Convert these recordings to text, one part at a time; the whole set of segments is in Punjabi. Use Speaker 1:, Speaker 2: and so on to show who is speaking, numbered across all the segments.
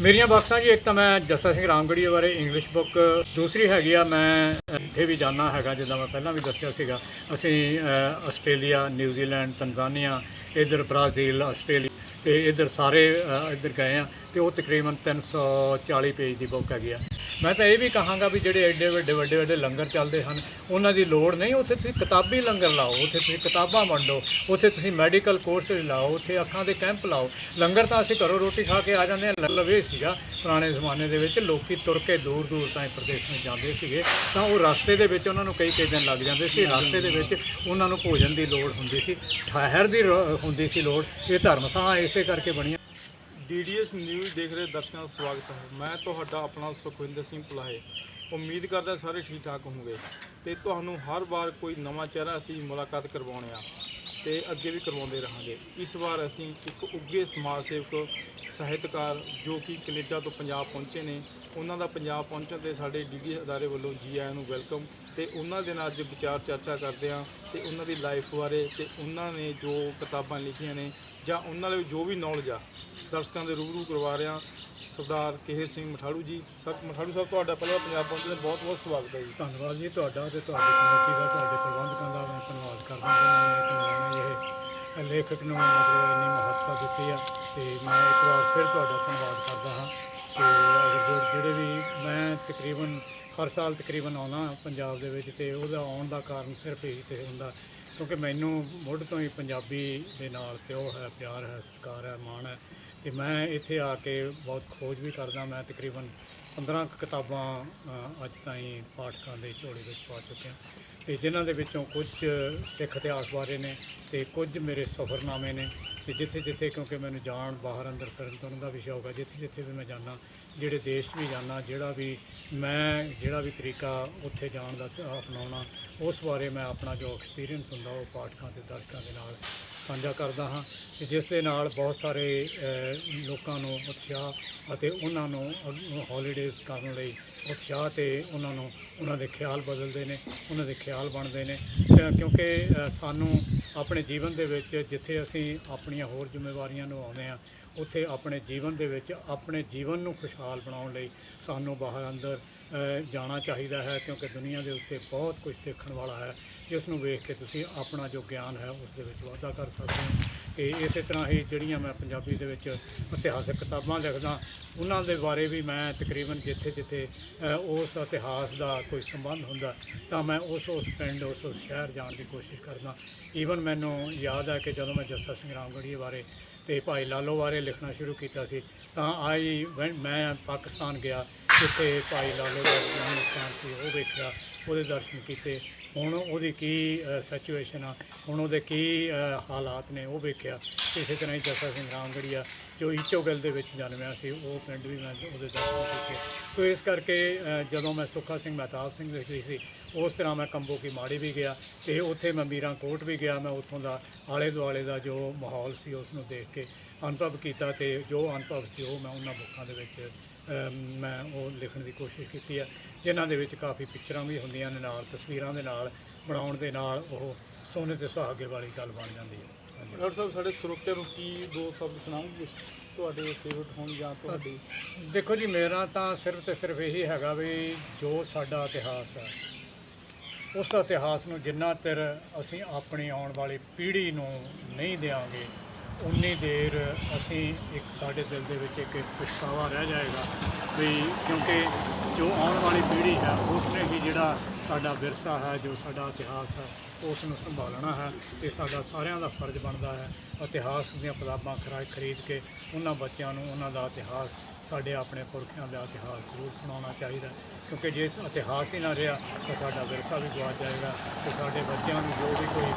Speaker 1: ਮੇਰੀਆਂ ਬੁੱਕਸਾਂ ਜੀ ਇੱਕ ਤਾਂ ਮੈਂ ਜੱਸਾ ਸਿੰਘ ਰਾਮਗੜੀਏ ਬਾਰੇ ਇੰਗਲਿਸ਼ ਬੁੱਕ ਦੂਸਰੀ ਹੈਗੀ ਆ ਮੈਂ ਇੱਥੇ ਵੀ ਜਾਣਾ ਹੈਗਾ ਜਿੱਦਾਂ ਮੈਂ ਪਹਿਲਾਂ ਵੀ ਦੱਸਿਆ ਸੀਗਾ। ਅਸੀਂ ਆਸਟ੍ਰੇਲੀਆ ਨਿਊਜ਼ੀਲੈਂਡ ਤਨਜ਼ਾਨੀਆ ਇਧਰ ਬ੍ਰਾਜ਼ੀਲ ਆਸਟ੍ਰੇਲੀਆ ਤੇ ਇਧਰ ਸਾਰੇ ਅ, ਇੱਧਰ ਗਏ ਆ ਤੇ ਉਹ ਤਕਰੀਬਨ 340 ਪੇਜ ਦੀ ਬੁੱਕ ਹੈਗੀ ਆ। ਮੈਂ ਤਾਂ ਇਹ ਵੀ ਕਹਾਂਗਾ ਵੀ ਜਿਹੜੇ ਐਡੇ ਵੱਡੇ ਵੱਡੇ ਵੱਡੇ ਲੰਗਰ ਚੱਲਦੇ ਹਨ, ਉਹਨਾਂ ਦੀ ਲੋੜ ਨਹੀਂ, ਉੱਥੇ ਤੁਸੀਂ ਕਿਤਾਬੀ ਲੰਗਰ ਲਾਓ, ਉੱਥੇ ਤੁਸੀਂ ਕਿਤਾਬਾਂ ਵੰਡੋ, ਉੱਥੇ ਤੁਸੀਂ ਮੈਡੀਕਲ ਕੋਰਸ ਲਾਓ, ਉੱਥੇ ਅੱਖਾਂ ਦੇ ਕੈਂਪ ਲਾਓ। ਲੰਗਰ ਤਾਂ ਅਸੀਂ ਘਰੋਂ ਰੋਟੀ ਖਾ ਕੇ ਆ ਜਾਂਦੇ ਹਾਂ ਲਵੇ ਸੀਗਾ, ਪੁਰਾਣੇ ਜ਼ਮਾਨੇ ਦੇ ਵਿੱਚ ਲੋਕੀ ਤੁਰ ਕੇ ਦੂਰ ਦੂਰ ਤਾਈਂ ਪ੍ਰਦੇਸ਼ ਵਿੱਚ ਜਾਂਦੇ ਸੀਗੇ, ਤਾਂ ਉਹ ਰਸਤੇ ਦੇ ਵਿੱਚ ਉਹਨਾਂ ਨੂੰ ਕਈ ਕਈ ਦਿਨ ਲੱਗ ਜਾਂਦੇ ਸੀ, ਰਸਤੇ ਦੇ ਵਿੱਚ ਉਹਨਾਂ ਨੂੰ ਭੋਜਨ ਦੀ ਲੋੜ ਹੁੰਦੀ ਸੀ, ਠਹਿਰ ਦੀ ਰੋ- ਹੁੰਦੀ ਸੀ ਲੋੜ, ਇਹ ਧਰਮਸਭਾ ਇਸੇ ਕਰਕੇ ਬਣੀਆਂ
Speaker 2: ਡੀਡੀਐਸ ਨਿਊਜ਼ ਦੇਖ ਰਹੇ ਦਰਸ਼ਕਾਂ ਦਾ ਸਵਾਗਤ ਹੈ। ਮੈਂ ਤੁਹਾਡਾ ਆਪਣਾ ਸੁਖਵਿੰਦਰ ਸਿੰਘ ਪੁਲਾਹੇ ਉਮੀਦ ਕਰਦਾ ਸਾਰੇ ਠੀਕ ਠਾਕ ਹੋਵੋਗੇ। ਤੇ ਤੁਹਾਨੂੰ ਹਰ ਵਾਰ ਕੋਈ ਨਵਾਂ ਚਿਹਰਾ ਅਸੀਂ ਮੁਲਾਕਾਤ ਕਰਵਾਉਣੇ ਆ ਤੇ ਅੱਗੇ ਵੀ ਕਰਵਾਉਂਦੇ ਰਹਾਂਗੇ। ਇਸ ਵਾਰ ਅਸੀਂ ਇੱਕ ਉੱਗੇ ਸਮਾਜ ਸੇਵਕ, ਸਾਹਿਤਕਾਰ ਜੋ ਕਿ ਕੈਨੇਡਾ ਤੋਂ ਪੰਜਾਬ ਪਹੁੰਚੇ ਨੇ ਉਹਨਾਂ ਦਾ ਪੰਜਾਬ ਪਹੁੰਚਣ ਤੇ ਸਾਡੇ ਡੀਡੀ ਅਦਾਰੇ ਵੱਲੋਂ ਜੀ ਆਇਆਂ ਨੂੰ ਵੈਲਕਮ ਤੇ ਉਹਨਾਂ ਦੇ ਨਾਲ ਅੱਜ ਵਿਚਾਰ ਚਰਚਾ ਕਰਦੇ ਹਾਂ ਤੇ ਉਹਨਾਂ ਦੀ ਲਾਈਫ ਬਾਰੇ ਤੇ ਉਹਨਾਂ ਨੇ ਜੋ ਕਿਤਾਬਾਂ ਲਿਖੀਆਂ ਨੇ ਜਾਂ ਉਹਨਾਂ ਲਈ ਜੋ ਵੀ ਨੌਲੇਜ ਆ, ਦਰਸ਼ਕਾਂ ਦੇ ਰੂਬਰੂ ਕਰਵਾ ਰਿਹਾ ਸਰਦਾਰ ਕੇਹਰ ਸਿੰਘ ਮਠਾੜੂ ਜੀ, ਸਰ ਮਠਾੜੂ ਸਾਹਿਬ, ਤੁਹਾਡਾ ਪਹਿਲਾਂ ਪੰਜਾਬ ਪਹੁੰਚਣ ਦਾ ਬਹੁਤ ਬਹੁਤ ਸਵਾਗਤ ਹੈ ਜੀ।
Speaker 1: ਧੰਨਵਾਦ ਜੀ ਤੁਹਾਡਾ ਤੇ ਤੁਹਾਡੀ ਕਮੇਟੀ ਦਾ ਤੁਹਾਡੇ ਪ੍ਰਬੰਧਕਾਂ ਦਾ ਮੈਂ ਧੰਨਵਾਦ ਕਰਦਾ ਜਿਨ੍ਹਾਂ ਨੇ ਇਹ ਲੇਖਕ ਨੂੰ ਮਤਲਬ ਇੰਨੀ ਮਹੱਤਤਾ ਦਿੱਤੀ ਆ ਤੇ ਮੈਂ ਇੱਕ ਵਾਰ ਫਿਰ ਤੁਹਾਡਾ ਧੰਨਵਾਦ ਕਰਦਾ ਹਾਂ। ਤੇ ਜੋ- ਜਿਹੜੇ ਵੀ ਮੈਂ ਤਕਰੀਬਨ ਹਰ ਸਾਲ ਤਕਰੀਬਨ ਆਉਣਾ ਪੰਜਾਬ ਦੇ ਵਿੱਚ ਤੇ ਉਹਦਾ ਆਉਣ ਦਾ ਕਾਰਨ ਸਿਰਫ ਇਹੀ ਤੇ ਹੁੰਦਾ ਕਿਉਂਕਿ ਮੈਨੂੰ ਮੁੱਢ ਤੋਂ ਹੀ ਪੰਜਾਬੀ ਦੇ ਨਾਲ ਪਿਓ ਹੈ, ਪਿਆਰ ਹੈ, ਸਤਿਕਾਰ ਹੈ, ਮਾਣ ਹੈ ਤੇ ਮੈਂ ਇੱਥੇ ਆ ਕੇ ਬਹੁਤ ਖੋਜ ਵੀ ਕਰਦਾ, ਮੈਂ ਤਕਰੀਬਨ 15 ਕੁ ਕਿਤਾਬਾਂ ਅੱਜ ਤਾਈਂ ਪਾਠਕਾਂ ਦੇ ਝੋਲੇ ਵਿੱਚ ਪਾ ਚੁੱਕਿਆ। ਤੇ ਜਿਨ੍ਹਾਂ ਦੇ ਵਿੱਚੋਂ ਕੁਝ ਸਿੱਖ ਇਤਿਹਾਸ ਬਾਰੇ ਨੇ ਤੇ ਕੁਝ ਮੇਰੇ ਸਫ਼ਰਨਾਮੇ ਨੇ। ਤੇ ਜਿੱਥੇ ਜਿੱਥੇ ਕਿਉਂਕਿ ਮੈਨੂੰ ਜਾਣ, ਬਾਹਰ ਅੰਦਰ ਫਿਰਨ ਤੁਰਨ ਦਾ ਵੀ ਸ਼ੌਕ ਆ, ਜਿੱਥੇ ਜਿੱਥੇ ਵੀ ਮੈਂ ਜਾਂਦਾ, ਜਿਹੜੇ ਦੇਸ਼ ਵੀ ਜਾਂਦਾ, ਜਿਹੜਾ ਵੀ ਮੈਂ, ਜਿਹੜਾ ਵੀ ਤਰੀਕਾ ਉੱਥੇ ਜਾਣ ਦਾ ਅਪਣਾਉਣਾ, ਉਸ ਬਾਰੇ ਮੈਂ ਆਪਣਾ ਜੋ ਐਕਸਪੀਰੀਅੰਸ ਹੁੰਦਾ, ਉਹ ਪਾਠਕਾਂ ਤੇ ਦਰਸ਼ਕਾਂ ਦੇ ਨਾਲ ਸਾਂਝਾ ਕਰਦਾ ਹਾਂ ਤੇ ਜਿਸ ਦੇ ਨਾਲ ਬਹੁਤ ਸਾਰੇ ਲੋਕਾਂ ਨੂੰ ਉਤਸ਼ਾਹ ਅਤੇ ਉਹਨਾਂ ਨੂੰ ਹੌਲੀਡੇਜ਼ ਕਰਨ ਲਈ ਉਤਸ਼ਾਹ ਤੇ ਉਹਨਾਂ ਨੂੰ, ਉਹਨਾਂ ਦੇ ਖਿਆਲ ਬਦਲਦੇ ਨੇ, ਉਹਨਾਂ ਦੇ ਖਿਆਲ ਬਣਦੇ ਨੇ। ਕਿਉਂਕਿ ਸਾਨੂੰ ਆਪਣੇ ਜੀਵਨ ਦੇ ਵਿੱਚ ਜਿੱਥੇ ਅਸੀਂ ਆਪਣੀਆਂ ਹੋਰ ਜ਼ਿੰਮੇਵਾਰੀਆਂ ਨੂੰ ਆਉਂਦੇ ਆ ਉੱਥੇ ਆਪਣੇ ਜੀਵਨ ਦੇ ਵਿੱਚ ਆਪਣੇ ਜੀਵਨ ਨੂੰ ਖੁਸ਼ਹਾਲ ਬਣਾਉਣ ਲਈ ਸਾਨੂੰ ਬਾਹਰ ਅੰਦਰ ਜਾਣਾ ਚਾਹੀਦਾ ਹੈ, ਕਿਉਂਕਿ ਦੁਨੀਆ ਦੇ ਉੱਤੇ ਬਹੁਤ ਕੁਝ ਦੇਖਣ ਵਾਲਾ ਹੈ, ਜਿਸ ਨੂੰ ਵੇਖ ਕੇ ਤੁਸੀਂ ਆਪਣਾ ਜੋ ਗਿਆਨ ਹੈ ਉਸ ਦੇ ਵਿੱਚ ਵਾਧਾ ਕਰ ਸਕਦੇ ਹੋ। ਤੇ ਇਸੇ ਤਰ੍ਹਾਂ ਹੀ ਜਿਹੜੀਆਂ ਮੈਂ ਪੰਜਾਬੀ ਦੇ ਵਿੱਚ ਇਤਿਹਾਸਕ ਕਿਤਾਬਾਂ ਲਿਖਦਾ, ਉਹਨਾਂ ਦੇ ਬਾਰੇ ਵੀ ਮੈਂ ਤਕਰੀਬਨ ਜਿੱਥੇ ਜਿੱਥੇ ਉਸ ਇਤਿਹਾਸ ਦਾ ਕੋਈ ਸੰਬੰਧ ਹੁੰਦਾ, ਤਾਂ ਮੈਂ ਉਸ ਉਸ ਪਿੰਡ ਉਸ ਉਸ ਸ਼ਹਿਰ ਜਾਣ ਦੀ ਕੋਸ਼ਿਸ਼ ਕਰਦਾ। ਈਵਨ ਮੈਨੂੰ ਯਾਦ ਹੈ ਕਿ ਜਦੋਂ ਮੈਂ ਜੱਸਾ ਸਿੰਘ ਰਾਮਗੜੀਏ ਬਾਰੇ ਤੇ ਭਾਈ ਲਾਲੋ ਬਾਰੇ ਲਿਖਣਾ ਸ਼ੁਰੂ ਕੀਤਾ ਸੀ, ਤਾਂ ਆਈ ਵੈਨ- ਮੈਂ ਪਾਕਿਸਤਾਨ ਗਿਆ ਜਿੱਥੇ ਭਾਈ ਲਾਲੋ ਦਾ ਸਥਾਨ ਸੀ, ਉਹ ਵੇਖਿਆ, ਉਹਦੇ ਦਰਸ਼ਨ ਕੀਤੇ ਹੁਣ ਉਹਦੀ ਕੀ ਸਿਚੁਏਸ਼ਨ ਆ, ਹੁਣ ਉਹਦੇ ਕੀ ਹਾਲਾਤ ਨੇ ਉਹ ਵੇਖਿਆ। ਇਸੇ ਤਰ੍ਹਾਂ ਹੀ ਜੱਸਾ ਸਿੰਘ ਰਾਮਗੜੀਆ, ਜੋ ਈਚੋਗਲ ਦੇ ਵਿੱਚ ਜਨਮਿਆ ਸੀ, ਉਹ ਪਿੰਡ ਵੀ ਮੈਂ ਉਹਦੇ ਦਰਸ਼ਨ ਕੀਤੇ। ਸੋ ਇਸ ਕਰਕੇ ਜਦੋਂ ਮੈਂ ਸੁੱਖਾ ਸਿੰਘ ਮਹਿਤਾਬ ਸਿੰਘ ਦੇਖ ਰਹੀ ਸੀ, ਉਸ ਤਰ੍ਹਾਂ ਮੈਂ ਕੰਬੋ ਕੀ ਮਾੜੀ ਵੀ ਗਿਆ ਤੇ ਉੱਥੇ ਮੈਂ ਮੀਰਾਂ ਕੋਟ ਵੀ ਗਿਆ। ਮੈਂ ਉੱਥੋਂ ਦਾ ਆਲੇ ਦੁਆਲੇ ਦਾ ਜੋ ਮਾਹੌਲ ਸੀ, ਉਸ ਨੂੰ ਦੇਖ ਕੇ ਅਨੁਭਵ ਕੀਤਾ ਤੇ ਜੋ ਅਨੁਭਵ ਸੀ, ਉਹ ਮੈਂ ਉਹਨਾਂ ਬੁੱਕਾਂ ਦੇ ਵਿੱਚ ਮੈਂ ਉਹ ਲਿਖਣ ਦੀ ਕੋਸ਼ਿਸ਼ ਕੀਤੀ ਹੈ ਜਿਨ੍ਹਾਂ ਦੇ ਵਿੱਚ ਕਾਫੀ ਪਿਕਚਰਾਂ ਵੀ ਹੁੰਦੀਆਂ ਨੇ ਨਾਲ ਤਸਵੀਰਾਂ ਦੇ ਨਾਲ ਬਣਾਉਣ ਦੇ ਨਾਲ ਉਹ ਸੋਨੇ ਤੇ ਸੁਹਾਗੇ ਵਾਲੀ ਗੱਲ ਬਣ ਜਾਂਦੀ ਹੈ।
Speaker 2: ਡਾਕਟਰ ਸਾਹਿਬ ਸਾਡੇ ਸਰੋਤਿਆਂ ਨੂੰ ਕੀ ਦੋ ਸ਼ਬਦ ਸੁਣਾਓਗੇ ਕੁਛ ਤੁਹਾਡੇ ਫੇਵਰਟ ਹੋਣ ਜਾਂ ਤੁਹਾਡੀ
Speaker 1: ਦੇਖੋ ਜੀ ਮੇਰਾ ਤਾਂ ਸਿਰਫ ਤੇ ਸਿਰਫ ਇਹੀ ਹੈਗਾ ਵੀ ਜੋ ਸਾਡਾ ਇਤਿਹਾਸ ਹੈ ਉਸ ਇਤਿਹਾਸ ਨੂੰ ਜਿੰਨਾ ਚਿਰ ਅਸੀਂ ਆਪਣੀ ਆਉਣ ਵਾਲੀ ਪੀੜ੍ਹੀ ਨੂੰ ਨਹੀਂ ਦੇਵਾਂਗੇ ਉਨੀ ਦੇਰ ਅਸੀਂ ਇੱਕ ਸਾਡੇ ਦਿਲ ਦੇ ਵਿੱਚ ਇੱਕ ਪਛਤਾਵਾ ਰਹਿ ਜਾਏਗਾ ਵੀ ਕਿਉਂਕਿ ਜੋ ਆਉਣ ਵਾਲੀ ਪੀੜ੍ਹੀ ਹੈ ਉਸ ਨੇ ਹੀ ਜਿਹੜਾ ਸਾਡਾ ਵਿਰਸਾ ਹੈ, ਜੋ ਸਾਡਾ ਇਤਿਹਾਸ ਹੈ ਉਸ ਨੂੰ ਸੰਭਾਲਣਾ ਹੈ ਤੇ ਸਾਡਾ ਸਾਰਿਆਂ ਦਾ ਫਰਜ਼ ਬਣਦਾ ਹੈ। ਇਤਿਹਾਸ ਦੀਆਂ ਕਿਤਾਬਾਂ ਖਰਾ ਖਰੀਦ ਕੇ ਉਹਨਾਂ ਬੱਚਿਆਂ ਨੂੰ ਉਹਨਾਂ ਦਾ ਇਤਿਹਾਸ ਸਾਡੇ ਆਪਣੇ ਪੁਰਖਿਆਂ ਦਾ ਇਤਿਹਾਸ ਜ਼ਰੂਰ ਸੁਣਾਉਣਾ ਚਾਹੀਦਾ ਕਿਉਂਕਿ ਜੇ ਇਤਿਹਾਸ ਹੀ ਨਾ ਰਿਹਾ ਤਾਂ ਸਾਡਾ ਵਿਰਸਾ ਵੀ ਗਵਾਚ ਜਾਏਗਾ ਤੇ ਸਾਡੇ ਬੱਚਿਆਂ ਨੂੰ ਜੋ ਵੀ ਕੋਈ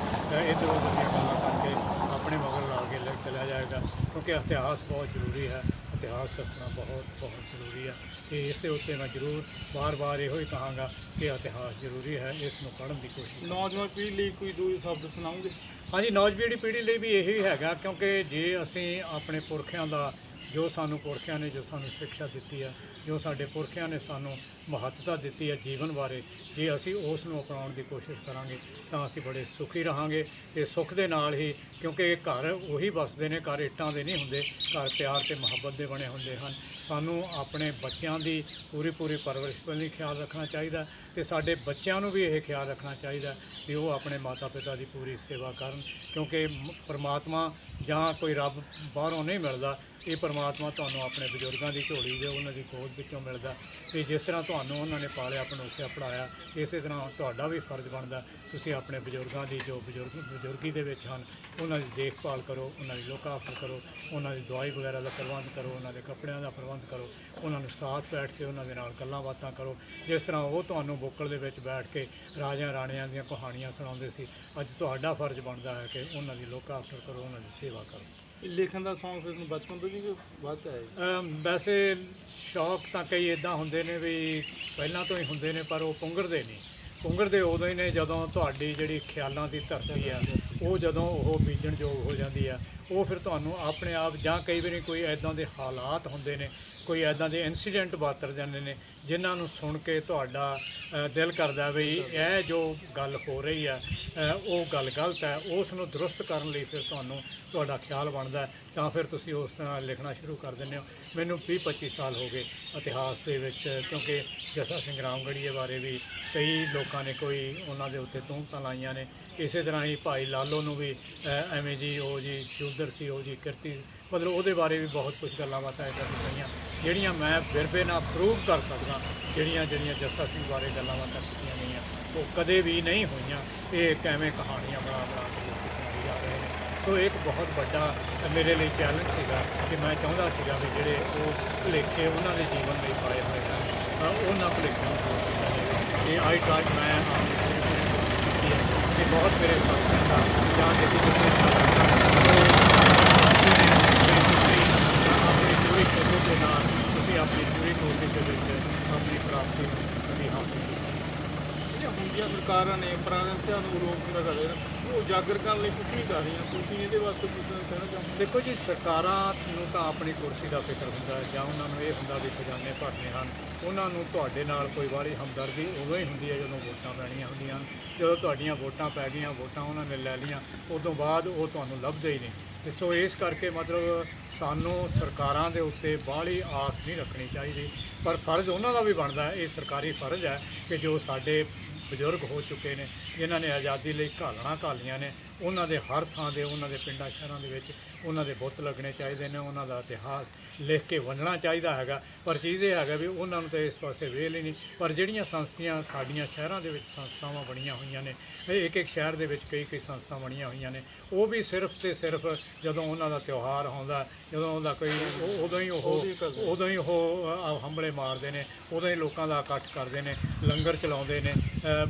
Speaker 1: ਇਧਰ ਉਧਰ ਦੀਆਂ ਗੱਲਾਂ ਕਰਕੇ ਆਪਣੇ ਮਗਰ ਲਾ ਕੇ ਲੈ ਚਲਾ ਜਾਏਗਾ ਕਿਉਂਕਿ ਇਤਿਹਾਸ ਬਹੁਤ ਜ਼ਰੂਰੀ ਹੈ ਇਤਿਹਾਸ ਦੱਸਣਾ ਬਹੁਤ ਬਹੁਤ ਜ਼ਰੂਰੀ ਹੈ ਤੇ ਇਸ ਦੇ ਉੱਤੇ ਮੈਂ ਜ਼ਰੂਰ ਬਾਰ-ਬਾਰ ਇਹੋ ਹੀ ਕਹਾਂਗਾ ਕਿ ਇਤਿਹਾਸ ਜ਼ਰੂਰੀ ਹੈ ਇਸ ਨੂੰ ਪੜ੍ਹਨ ਦੀ ਕੋਸ਼ਿਸ਼।
Speaker 2: ਨੌਜਵਾਨ ਪੀੜ੍ਹੀ ਲਈ ਕੋਈ ਦੋ ਸ਼ਬਦ ਸੁਣਾਓਗੇ
Speaker 1: ਹਾਂਜੀ ਨੌਜਵਾਨ ਪੀੜ੍ਹੀ ਲਈ ਵੀ ਇਹੀ ਹੈਗਾ ਕਿਉਂਕਿ ਜੇ ਅਸੀਂ ਆਪਣੇ ਪੁਰਖਿਆਂ ਦਾ ਜੋ ਸਾਨੂੰ ਪੁਰਖਿਆਂ ਨੇ ਜੋ ਸਾਨੂੰ ਸਿੱਖਿਆ ਦਿੱਤੀ ਆ, ਜੋ ਸਾਡੇ ਪੁਰਖਿਆਂ ਨੇ ਸਾਨੂੰ ਮਹੱਤਤਾ ਦਿੱਤੀ ਹੈ ਜੀਵਨ ਬਾਰੇ, ਜੇ ਅਸੀਂ ਉਸ ਨੂੰ ਅਪਣਾਉਣ ਦੀ ਕੋਸ਼ਿਸ਼ ਕਰਾਂਗੇ, ਤਾਂ ਅਸੀਂ ਬੜੇ ਸੁਖੀ ਰਹਾਂਗੇ ਤੇ ਸੁੱਖ ਦੇ ਨਾਲ ਹੀ, ਕਿਉਂਕਿ ਇਹ ਘਰ ਉਹੀ ਵਸਦੇ ਨੇ, ਘਰ ਇੱਟਾਂ ਦੇ ਨਹੀਂ ਹੁੰਦੇ, ਘਰ ਪਿਆਰ ਤੇ ਮੁਹੱਬਤ ਦੇ ਬਣੇ ਹੁੰਦੇ ਹਨ। ਸਾਨੂੰ ਆਪਣੇ ਬੱਚਿਆਂ ਦੀ ਪੂਰੀ ਪੂਰੀ ਪਰਵਰਿਸ਼ ਲਈ ਖਿਆਲ ਰੱਖਣਾ ਚਾਹੀਦਾ ਤੇ ਸਾਡੇ ਬੱਚਿਆਂ ਨੂੰ ਵੀ ਇਹ ਖਿਆਲ ਰੱਖਣਾ ਚਾਹੀਦਾ ਕਿ ਉਹ ਆਪਣੇ ਮਾਤਾ ਪਿਤਾ ਦੀ ਪੂਰੀ ਸੇਵਾ ਕਰਨ, ਕਿਉਂਕਿ ਪਰਮਾਤਮਾ ਜਾਂ ਕੋਈ ਰੱਬ ਬਾਹਰੋਂ ਨਹੀਂ ਮਿਲਦਾ, ਇਹ ਪਰਮਾਤਮਾ ਤੁਹਾਨੂੰ ਆਪਣੇ ਬਜ਼ੁਰਗਾਂ ਦੀ ਝੋਲੀ ਦੇ, ਉਹਨਾਂ ਦੀ ਖੋਜ ਵਿੱਚੋਂ ਮਿਲਦਾ। ਤੇ ਜਿਸ ਤਰ੍ਹਾਂ ਤੁਹਾਨੂੰ ਉਹਨਾਂ ਨੇ ਪਾਲਿਆ ਪਨੋਸਿਆ ਪੜਾਇਆ ਇਸੇ ਤਰ੍ਹਾਂ ਤੁਹਾਡਾ ਵੀ ਫਰਜ਼ ਬਣਦਾ, ਤੁਸੀਂ ਆਪਣੇ ਬਜ਼ੁਰਗਾਂ ਦੀ, ਜੋ ਬਜ਼ੁਰਗ, ਬਜ਼ੁਰਗੀ ਦੇ ਵਿੱਚ ਹਨ, ਉਹਨਾਂ ਦੀ ਦੇਖਭਾਲ ਕਰੋ, ਉਹਨਾਂ ਦੀ ਲੋਕ ਕਰੋ, ਉਹਨਾਂ ਦੀ ਦਵਾਈ ਵਗੈਰਾ ਦਾ ਪ੍ਰਬੰਧ ਕਰੋ, ਉਹਨਾਂ ਦੇ ਕੱਪੜਿਆਂ ਦਾ ਪ੍ਰਬੰਧ ਕਰੋ, ਉਹਨਾਂ ਨੂੰ ਸਾਥ ਬੈਠ ਕੇ ਉਹਨਾਂ ਦੇ ਨਾਲ ਗੱਲਾਂ ਬਾਤਾਂ ਕਰੋ, ਜਿਸ ਤਰ੍ਹਾਂ ਉਹ ਤੁਹਾਨੂੰ ਬੁੱਕਲ ਦੇ ਵਿੱਚ ਬੈਠ ਕੇ ਰਾਜਿਆਂ ਰਾਣਿਆਂ ਦੀਆਂ ਕਹਾਣੀਆਂ ਸੁਣਾਉਂਦੇ ਸੀ। ਅੱਜ ਤੁਹਾਡਾ ਫਰਜ਼ ਬਣਦਾ ਹੈ ਕਿ ਉਹਨਾਂ ਦੀ ਲੋਕ ਆਫਰ ਕਰੋ ਉਹਨਾਂ ਦੀ ਸੇਵਾ ਕਰੋ।
Speaker 2: ਲਿਖਣ ਦਾ ਸ਼ੌਂਕ ਫਿਰ ਬਚਪਨ ਤੋਂ ਵੀ ਬਾਅਦ ਚ ਆਇਆ
Speaker 1: ਅਮ ਵੈਸੇ ਸ਼ੌਕ ਤਾਂ ਕਈ ਇਦਾਂ ਹੁੰਦੇ ਨੇ ਵੀ ਪਹਿਲਾਂ ਤੋਂ ਹੀ ਹੁੰਦੇ ਨੇ ਪਰ ਉਹ ਪੁੰਗਰਦੇ ਨਹੀਂ। ਪੁੰਗਰਦੇ ਉਦੋਂ ਹੀ ਨੇ ਜਦੋਂ ਤੁਹਾਡੀ ਜਿਹੜੀ ਖਿਆਲਾਂ ਦੀ ਧਰਤੀ ਆ ਉਹ ਜਦੋਂ ਉਹ ਬੀਜਣ ਯੋਗ ਹੋ ਜਾਂਦੀ ਆ ਉਹ ਫਿਰ ਤੁਹਾਨੂੰ ਆਪਣੇ ਆਪ ਜਾਂ ਕਈ ਵਾਰੀ ਕੋਈ ਐਦਾਂ ਦੇ ਹਾਲਾਤ ਹੁੰਦੇ ਨੇ ਕੋਈ ਐਦਾਂ ਦੇ ਇਨਸੀਡੈਂਟ ਵਾਪਰ ਜਾਂਦੇ ਨੇ, ਜਿਨ੍ਹਾਂ ਨੂੰ ਸੁਣ ਕੇ ਤੁਹਾਡਾ ਦਿਲ ਕਰਦਾ ਵੀ ਇਹ ਜੋ ਗੱਲ ਹੋ ਰਹੀ ਆ ਉਹ ਗੱਲ ਗਲਤ ਹੈ, ਉਸ ਨੂੰ ਦਰੁਸਤ ਕਰਨ ਲਈ ਫਿਰ ਤੁਹਾਨੂੰ ਤੁਹਾਡਾ ਖਿਆਲ ਬਣਦਾ ਤਾਂ ਫਿਰ ਤੁਸੀਂ ਉਸ ਤਰ੍ਹਾਂ ਲਿਖਣਾ ਸ਼ੁਰੂ ਕਰ ਦਿੰਦੇ ਹੋ। ਮੈਨੂੰ 20 25 ਸਾਲ ਹੋ ਗਏ ਇਤਿਹਾਸ ਦੇ ਵਿੱਚ, ਕਿਉਂਕਿ ਜੱਸਾ ਸਿੰਘ ਰਾਮਗੜੀਏ ਬਾਰੇ ਵੀ ਕਈ ਲੋਕਾਂ ਨੇ ਕੋਈ ਉਹਨਾਂ ਦੇ ਉੱਤੇ ਤੂਮਤਾਂ ਲਾਈਆਂ ਨੇ। ਇਸੇ ਤਰ੍ਹਾਂ ਹੀ ਭਾਈ ਲਾਲੋ ਨੂੰ ਵੀ ਐਵੇਂ ਜੀ, ਉਹ ਜੀ ਸ਼ੂਦਰ ਸੀ, ਉਹ ਜੀ ਕਿਰਤੀ, ਮਤਲਬ ਉਹਦੇ ਬਾਰੇ ਵੀ ਬਹੁਤ ਕੁਝ ਗੱਲਾਂ ਬਾਤਾਂ ਇੱਦਾਂ ਦੀਆਂ ਜਿਹੜੀਆਂ ਮੈਂ ਬਿਰਬੇ ਨਾਲ ਪ੍ਰੂਵ ਕਰ ਸਕਦਾ ਜਿਹੜੀਆਂ ਜਿਹੜੀਆਂ ਜੱਸਾ ਸਿੰਘ ਬਾਰੇ ਗੱਲਾਂ ਬਾਤਾਂ ਕੀਤੀਆਂ ਗਈਆਂ ਉਹ ਕਦੇ ਵੀ ਨਹੀਂ ਹੋਈਆਂ ਇਹ ਕਿਵੇਂ ਕਹਾਣੀਆਂ ਬਣਾ ਬਣਾ ਕੇ ਲੋਕੀ ਸੁਣਾਈ ਜਾ ਰਹੇ ਨੇ ਸੋ ਇੱਕ ਬਹੁਤ ਵੱਡਾ ਮੇਰੇ ਲਈ ਚੈਲੰਜ ਸੀਗਾ ਕਿ ਮੈਂ ਚਾਹੁੰਦਾ ਸੀਗਾ ਵੀ ਜਿਹੜੇ ਉਹ ਭੁਲੇਖੇ ਉਹਨਾਂ ਦੇ ਜੀਵਨ ਲਈ ਪਾਏ ਹੋਏ ਹਨ ਅ, ਉਹਨਾਂ ਭੁਲੇਖਿਆਂ ਨੂੰ ਦੂਰ ਕੀਤਾ ਆਈ ਟਰਾਈ ਮੈਂ ਆਪਣੀ ਬਹੁਤ ਮੇਰੇ ਸਾਥੀਆਂ ਦਾ ਜਾਂ ਦੇ ਜਿਹੜੇ ਆਪਣੀ ਪੂਰੀ ਦੇ ਨਾਲ ਤੁਸੀਂ ਆਪਣੀ ਪੂਰੀ ਕੋਸ਼ਿਸ਼ ਦੇ ਵਿੱਚ ਆਪਣੀ ਪ੍ਰਾਪਤੀ ਦੀ ਹਾਸਲ ਕੀਤੀ।
Speaker 2: ਜਿਹੜੀਆਂ ਹੁੰਦੀਆਂ ਸਰਕਾਰਾਂ ਨੇ ਪੁਰਾਣੇ ਇਤਿਹਾਸ ਨੂੰ ਰੋਕ ਪੂਰਾ ਕਰ ਨੇ ਉਜਾਗਰ ਕਰਨ ਲਈ ਕੁਝ ਨਹੀਂ ਕਰ ਰਹੀਆਂ ਤੁਸੀਂ ਇਹਦੇ ਵਾਸਤੇ ਕੁਝ ਕਹਿਣਾ ਚਾਹੁੰਦੇ
Speaker 1: ਦੇਖੋ ਜੀ, ਸਰਕਾਰਾਂ ਨੂੰ ਤਾਂ ਆਪਣੀ ਕੁਰਸੀ ਦਾ ਫਿਕਰ ਹੁੰਦਾ ਹੈ ਜਾਂ ਉਹਨਾਂ ਨੂੰ ਇਹ ਹੁੰਦਾ ਵੀ ਖਜ਼ਾਨੇ ਭਰਨੇ ਹਨ। ਉਹਨਾਂ ਨੂੰ ਤੁਹਾਡੇ ਨਾਲ ਕੋਈ ਵਾਰੀ ਹਮਦਰਦੀ ਉਦੋਂ ਹੀ ਹੁੰਦੀ ਹੈ ਜਦੋਂ ਵੋਟਾਂ ਪੈਣੀਆਂ ਹੁੰਦੀਆਂ ਹਨ। ਜਦੋਂ ਤੁਹਾਡੀਆਂ ਵੋਟਾਂ ਪੈ ਗਈਆਂ, ਵੋਟਾਂ ਉਹਨਾਂ ਨੇ ਲੈ ਲਈਆਂ, ਉਦੋਂ ਬਾਅਦ ਉਹ ਤੁਹਾਨੂੰ ਲੱਭਦੇ ਹੀ ਨਹੀਂ। ਤੇ ਸੋ ਇਸ ਕਰਕੇ ਮਤਲਬ ਸਾਨੂੰ ਸਰਕਾਰਾਂ ਦੇ ਉੱਤੇ ਬਾਹਲੀ ਆਸ ਨਹੀਂ ਰੱਖਣੀ ਚਾਹੀਦੀ। ਪਰ ਫਰਜ਼ ਉਹਨਾਂ ਦਾ ਵੀ ਬਣਦਾ ਹੈ, ਇਹ ਸਰਕਾਰੀ ਫਰਜ਼ ਹੈ ਕਿ ਜੋ ਸਾਡੇ ਬਜ਼ੁਰਗ ਹੋ ਚੁੱਕੇ ਨੇ। ਜਿਨ੍ਹਾਂ ਨੇ ਆਜ਼ਾਦੀ ਲਈ ਘਾਲਣਾ ਘਾਲੀਆਂ ਨੇ। ਉਹਨਾਂ ਦੇ ਹਰ ਥਾਂ ਦੇ ਉਹਨਾਂ ਦੇ ਪਿੰਡਾਂ ਸ਼ਹਿਰਾਂ ਦੇ ਵਿੱਚ ਉਹਨਾਂ ਦੇ ਬੁੱਤ ਲੱਗਣੇ ਚਾਹੀਦੇ ਨੇ ਉਹਨਾਂ ਦਾ ਇਤਿਹਾਸ ਲਿਖ ਕੇ ਵੰਡਣਾ ਚਾਹੀਦਾ ਹੈਗਾ। ਪਰ ਚੀਜ਼ ਇਹ ਹੈਗਾ ਵੀ ਉਹਨਾਂ ਨੂੰ ਤਾਂ ਇਸ ਪਾਸੇ ਵੇਲ ਹੀ ਨਹੀਂ। ਪਰ ਜਿਹੜੀਆਂ ਸੰਸਥਾਵਾਂ ਸਾਡੀਆਂ ਸ਼ਹਿਰਾਂ ਦੇ ਵਿੱਚ ਸੰਸਥਾਵਾਂ ਬਣੀਆਂ ਹੋਈਆਂ ਨੇ ਇੱਕ ਇੱਕ ਸ਼ਹਿਰ ਦੇ ਵਿੱਚ ਕਈ ਕਈ ਸੰਸਥਾ ਬਣੀਆਂ ਹੋਈਆਂ ਨੇ ਉਹ ਵੀ ਸਿਰਫ ਤੇ ਸਿਰਫ ਜਦੋਂ ਉਹਨਾਂ ਦਾ ਤਿਉਹਾਰ ਆਉਂਦਾ ਜਦੋਂ ਉਹਦਾ ਕੋਈ ਉਦੋਂ ਹੀ ਉਹ ਉਦੋਂ ਹੀ ਉਹ ਅ, ਹੰਬਲੇ ਮਾਰਦੇ ਨੇ ਉਦੋਂ ਹੀ ਲੋਕਾਂ ਦਾ ਇਕੱਠ ਕਰਦੇ ਨੇ ਲੰਗਰ ਚਲਾਉਂਦੇ ਨੇ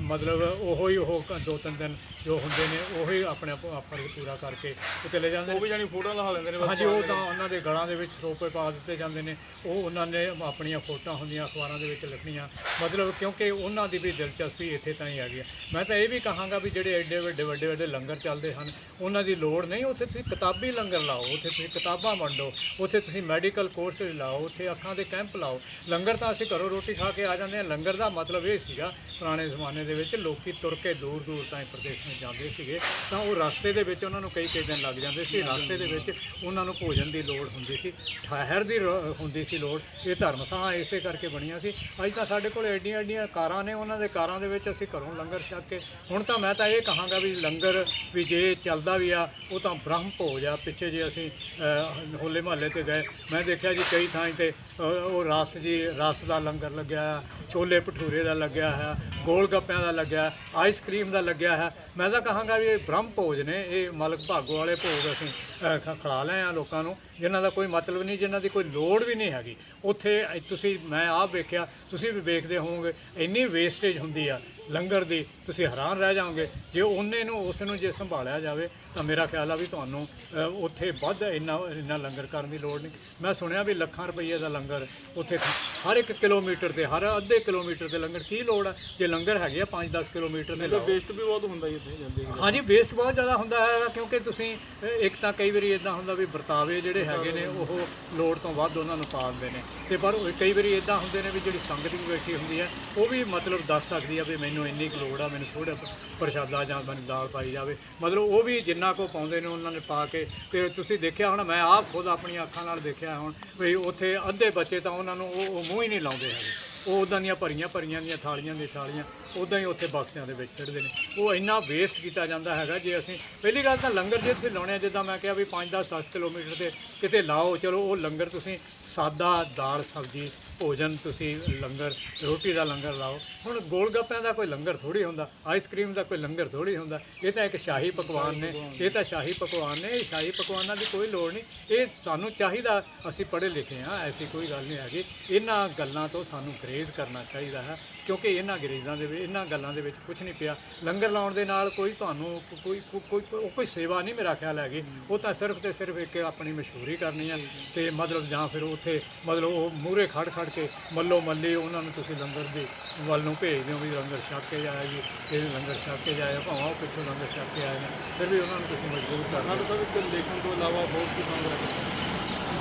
Speaker 1: ਮਤਲਬ ਉਹੋ ਹੀ ਉਹ ਦੋ ਤਿੰਨ ਦਿਨ ਜੋ ਹੁੰਦੇ ਨੇ ਉਹੀ ਆਪਣੇ ਆਪ ਆਪ ਫਰਜ਼ ਪੂਰਾ ਕਰਕੇ ਉਹ ਚਲੇ ਜਾਂਦੇ ਨੇ।
Speaker 2: ਉਹ ਵੀ ਜਾਨੀ ਫੋਟੋਆਂ ਲਾ ਲੈਂਦੇ ਨੇ ਬਸ
Speaker 1: ਹਾਂਜੀ ਉਹ ਤਾਂ ਉਹਨਾਂ ਦੇ ਗਲਾਂ ਦੇ ਵਿੱਚ ਸਰੋਪੇ ਪਾ ਦਿੱਤੇ ਜਾਂਦੇ ਨੇ। ਉਹ ਉਹਨਾਂ ਨੇ ਆਪਣੀਆਂ ਫੋਟੋਆਂ ਹੁੰਦੀਆਂ ਅਖਬਾਰਾਂ ਦੇ ਵਿੱਚ ਲਿਖਣੀਆਂ। ਮਤਲਬ ਕਿਉਂਕਿ ਉਹਨਾਂ ਦੀ ਵੀ ਦਿਲਚਸਪੀ ਇੱਥੇ ਤਾਂ ਹੀ ਆ। ਮੈਂ ਤਾਂ ਇਹ ਵੀ ਕਹਾਂਗਾ ਵੀ ਜਿਹੜੇ ਐਡੇ ਵੱਡੇ ਵੱਡੇ ਵੱਡੇ ਲੰਗਰ ਚੱਲਦੇ ਹਨ ਉਹਨਾਂ ਦੀ ਲੋੜ ਨਹੀਂ। ਉੱਥੇ ਤੁਸੀਂ ਕਿਤਾਬੀ ਲੰਗਰ ਲਾਓ ਉੱਥੇ ਤੁਸੀਂ ਕਿਤਾਬਾਂ ਵੰਡੋ ਉੱਥੇ ਤੁਸੀਂ ਮੈਡੀਕਲ ਕੋਰਸ ਲਾਓ ਉੱਥੇ ਅੱਖਾਂ ਦੇ ਕੈਂਪ ਲਾਓ। ਲੰਗਰ ਤਾਂ ਅਸੀਂ ਘਰੋਂ ਰੋਟੀ ਖਾ ਕੇ ਆ ਜਾਂਦੇ ਹਾਂ। ਲੰਗਰ ਦਾ ਮਤਲਬ ਇਹ ਸੀਗਾ ਪੁਰਾਣੇ ਜ਼ਮਾਨੇ ਦੇ ਵਿੱਚ ਲੋਕੀ ਤੁਰ ਕੇ ਦੂਰ ਦੂਰ ਤਾਈਂ ਪ੍ਰਦੇਸ਼ ਨੂੰ ਜਾਂਦੇ ਸੀਗੇ। ਤਾਂ ਉਹ ਰਸਤੇ ਦੇ ਵਿੱਚ ਉਹਨਾਂ ਨੂੰ ਕਈ ਕਈ ਦਿਨ ਲੱਗ ਜਾਂਦੇ ਸੀ। ਰਸਤੇ ਦੇ ਵਿੱਚ ਉਹਨਾਂ ਨੂੰ ਭੋਜਨ ਦੀ ਲੋੜ ਹੁੰਦੀ ਸੀ ਠਹਿਰ ਦੀ ਰੋ- ਹੁੰਦੀ ਸੀ ਲੋੜ। ਇਹ ਧਰਮਸ਼ਾਲਾ ਇਸੇ ਕਰਕੇ ਬਣੀਆਂ ਸੀ। ਅੱਜ ਤਾਂ ਸਾਡੇ ਕੋਲ ਐਡੀਆਂ ਐਡੀਆਂ ਕਾਰਾਂ ਨੇ ਉਹਨਾਂ ਦੇ ਕਾਰਾਂ ਦੇ ਵਿੱਚ ਅਸੀਂ ਘਰੋਂ ਲੰਗਰ ਛਕ ਕੇ ਹੁਣ ਤਾਂ ਮੈਂ ਤਾਂ ਇਹ ਕਹਾਂਗਾ ਵੀ ਲੰਗਰ ਵੀ ਜੇ ਚੱਲਦਾ ਵੀ ਆ ਉਹ ਤਾਂ ਬ੍ਰਹਮ ਭੋਜ ਆ। ਪਿੱਛੇ ਜੇ ਅਸੀਂ ਅ, ਹੋਲੇ ਮਹੱਲੇ ਤੇ ਗਏ ਮੈਂ ਦੇਖਿਆ ਜੀ ਕਈ ਥਾਂ ਤੇ ਉਹ ਰਸ ਜੀ ਰਸ ਦਾ ਲੰਗਰ ਲੱਗਿਆ ਹੈ ਛੋਲੇ ਭਟੂਰੇ ਦਾ ਲੱਗਿਆ ਹੈ ਗੋਲ ਗੱਪਿਆਂ ਦਾ ਲੱਗਿਆ ਹੈ, ਆਈਸਕ੍ਰੀਮ ਦਾ ਲੱਗਿਆ ਹੈ। ਮੈਂ ਤਾਂ ਕਹਾਂਗਾ ਵੀ ਇਹ ਬ੍ਰਹਮ ਭੋਜ ਨੇ ਇਹ ਮਾਲਕ ਭਾਗੋ ਵਾਲੇ ਭੋਗ ਅਸੀਂ ਅ, ਖ- ਖਿਲਾ ਲਏ ਆ ਲੋਕਾਂ ਨੂੰ। ਜਿਨ੍ਹਾਂ ਦਾ ਕੋਈ ਮਤਲਬ ਨਹੀਂ ਜਿਨ੍ਹਾਂ ਦੀ ਕੋਈ ਲੋੜ ਵੀ ਨਹੀਂ ਹੈਗੀ। ਉੱਥੇ ਤੁਸੀਂ ਮੈਂ ਆਪ ਵੇਖਿਆ ਤੁਸੀਂ ਵੀ ਵੇਖਦੇ ਹੋਵੋਗੇ ਇੰਨੀ ਵੇਸਟੇਜ ਹੁੰਦੀ ਆ ਲੰਗਰ ਦੀ ਤੁਸੀਂ ਹੈਰਾਨ ਰਹਿ ਜਾਓਗੇ। ਜੇ ਉਹਨੇ ਨੂੰ ਉਸ ਨੂੰ ਜੇ ਸੰਭਾਲਿਆ ਜਾਵੇ ਤਾਂ ਮੇਰਾ ਖਿਆਲ ਆ ਵੀ ਤੁਹਾਨੂੰ ਅ, ਉੱਥੇ ਵੱਧ ਇੰਨਾ ਇੰਨਾ ਲੰਗਰ ਕਰਨ ਦੀ ਲੋੜ ਨਹੀਂ। ਮੈਂ ਸੁਣਿਆ ਵੀ ਲੱਖਾਂ ਰੁਪਈਏ ਦਾ ਲੰਗਰ ਉੱਥੇ ਹਰ ਇੱਕ ਕਿਲੋਮੀਟਰ ਤੇ ਹਰ ਅੱਧੇ ਕਿਲੋਮੀਟਰ ਤੇ ਲੰਗਰ ਕੀ ਲੋੜ ਆ? ਜੇ ਲੰਗਰ ਹੈਗੇ ਆ 5-10 ਕਿਲੋਮੀਟਰ ਦੇ ਲਾਓ।
Speaker 2: ਵੇਸਟ ਵੀ ਬਹੁਤ ਹੁੰਦਾ ਜੀ ਇੱਥੇ ਜਾਂਦੇ
Speaker 1: ਹਾਂਜੀ ਵੇਸਟ ਬਹੁਤ ਜ਼ਿਆਦਾ ਹੁੰਦਾ ਹੈ ਕਿਉਂਕਿ ਤੁਸੀਂ ਅ, ਇੱਕ ਤਾਂ ਕਈ ਕਈ ਵਾਰੀ ਇਦਾਂ ਹੁੰਦਾ ਵੀ ਵਰਤਾਵੇ ਜਿਹੜੇ ਹੈਗੇ ਨੇ ਉਹ ਲੋੜ ਤੋਂ ਵੱਧ ਉਹਨਾਂ ਨੂੰ ਪਾ ਦਿੰਦੇ ਨੇ। ਤੇ ਪਰ ਉਹ ਕਈ ਵਾਰੀ ਇਦਾਂ ਹੁੰਦੇ ਨੇ ਵੀ ਜਿਹੜੀ ਸੰਗਤ ਵੀ ਬੈਠੀ ਹੁੰਦੀ ਹੈ ਉਹ ਵੀ ਮਤਲਬ ਦੱਸ ਸਕਦੀ ਆ ਵੀ ਮੈਨੂੰ ਇੰਨੀ ਕੁ ਲੋੜ ਆ ਮੈਨੂੰ ਥੋੜਾ ਪ੍ਰਸ਼ਾਦਾ ਜਾਂ ਮੈਨੂੰ ਦਾਲ ਪਾਈ ਜਾਵੇ। ਮਤਲਬ ਉਹ ਵੀ ਜਿੰਨਾ ਕੋ ਪਾਉਂਦੇ ਨੇ ਉਹਨਾਂ ਨੇ ਪਾ ਕੇ ਤੇ ਤੁਸੀਂ ਦੇਖਿਆ ਹੁਣ, ਮੈਂ ਆਪ ਖੁਦ ਆਪਣੀਆਂ ਅੱਖਾਂ ਨਾਲ ਦੇਖਿਆ ਹੁਣ ਵੀ ਉੱਥੇ ਅੱਧੇ ਬੱਚੇ ਤਾਂ ਉਹਨਾਂ ਨੂੰ ਉਹ ਉਹ ਮੂੰਹ ਹੀ ਨਹੀਂ ਲਾਉਂਦੇ ਹੈਗੇ। ਉਹ ਉਦਾਂ ਦੀਆਂ ਭਰੀਆਂ ਭਰੀਆਂ ਦੀਆਂ ਥਾਲੀਆਂ ਦੀਆਂ ਥਾਲੀਆਂ ਉਦਾਂ ਹੀ ਉੱਥੇ ਬਕਸਿਆਂ ਦੇ ਵਿੱਚ ਸਿੱਟਦੇ ਨੇ। ਉਹ ਇੰਨਾ ਵੇਸਟ ਕੀਤਾ ਜਾਂਦਾ ਹੈਗਾ ਜੇ ਅਸੀਂ ਪਹਿਲੀ ਗੱਲ ਤਾਂ ਲੰਗਰ ਜੇ ਤੁਸੀਂ ਲਾਉਣੇ ਆ, ਜਿੱਦਾਂ ਮੈਂ ਕਿਹਾ ਵੀ 5-10 10 ਕਿਲੋਮੀਟਰ ਤੇ ਕਿਤੇ ਲਾਓ, ਚਲੋ ਉਹ ਲੰਗਰ ਤੁਸੀਂ ਸਾਦਾ ਦਾਲ, ਸਬਜ਼ੀ ਭੋਜਨ, ਤੁਸੀਂ ਲੰਗਰ, ਰੋਟੀ ਦਾ ਲੰਗਰ ਲਾਓ। ਹੁਣ ਗੋਲਗੱਪਿਆਂ ਦਾ ਕੋਈ ਲੰਗਰ ਥੋੜੀ ਹੁੰਦਾ ਆਈਸਕ੍ਰੀਮ ਦਾ ਕੋਈ ਲੰਗਰ ਥੋੜੀ ਹੁੰਦਾ। ਇਹ ਤਾਂ ਇੱਕ ਸ਼ਾਹੀ ਪਕਵਾਨ ਨੇ, ਇਹ ਤਾਂ ਸ਼ਾਹੀ ਪਕਵਾਨ ਨੇ, ਇਹ ਸ਼ਾਹੀ ਪਕਵਾਨਾਂ ਦੀ ਕੋਈ ਲੋੜ ਨਹੀਂ। ਇਹ ਸਾਨੂੰ ਚਾਹੀਦਾ, ਅਸੀਂ ਪੜ੍ਹੇ ਲਿਖੇ ਹਾਂ, ਐਸੀ ਕੋਈ ਗੱਲ ਨਹੀਂ ਹੈਗੀ। ਇਹਨਾਂ ਗੱਲਾਂ ਤੋਂ ਸਾਨੂੰ ਗਰੇਜ਼ ਕਰਨਾ ਚਾਹੀਦਾ ਹੈ। ਕਿਉਂਕਿ ਇਹਨਾਂ ਗਰੇਜ਼ਾਂ ਦੇ ਵਿੱਚ ਇਹਨਾਂ ਗੱਲਾਂ ਦੇ ਵਿੱਚ ਕੁਝ ਨਹੀਂ ਪਿਆ। ਲੰਗਰ ਲਾਉਣ ਦੇ ਨਾਲ ਕੋਈ ਤੁਹਾਨੂੰ ਕੋਈ ਕੋਈ ਕੋਈ ਉਹ ਕੋਈ ਸੇਵਾ ਨਹੀਂ ਮੇਰਾ ਖਿਆਲ ਹੈਗੀ। ਉਹ ਤਾਂ ਸਿਰਫ ਤੇ ਸਿਰਫ ਇੱਕ ਆਪਣੀ ਮਸ਼ਹੂਰੀ ਕਰਨੀ ਹੈ ਤੇ ਮਤਲਬ ਜਾਂ ਫਿਰ ਉੱਥੇ ਮਤਲਬ ਉਹ ਮੂਰੇ ਖੜ ਖੜ ਕੇ ਮੱਲੋ ਮੱਲੀ ਉਹਨਾਂ ਨੂੰ ਤੁਸੀਂ ਲੰਗਰ ਦੇ ਵੱਲ ਨੂੰ ਭੇਜ ਦਿਓ ਵੀ ਲੰਗਰ ਛਕ ਕੇ ਜਾਇਆ ਜੀ ਇਹ ਲੰਗਰ ਛਕ ਕੇ ਜਾਇਆ ਭਾਵੇਂ ਉਹ ਪਿੱਛੋਂ ਲੰਗਰ ਛਕ ਕੇ ਆਏ ਨੇ ਫਿਰ ਵੀ ਉਹਨਾਂ ਨੂੰ ਤੁਸੀਂ ਮਜਬੂਰ ਕਰਨਾ
Speaker 2: ਸਾਡੇ ਸਾਹਿਬ ਇੱਕ ਲੇਖਣ ਤੋਂ ਇਲਾਵਾ ਹੋਰ ਕੀ ਕੰਮ ਰੱਖਦੇ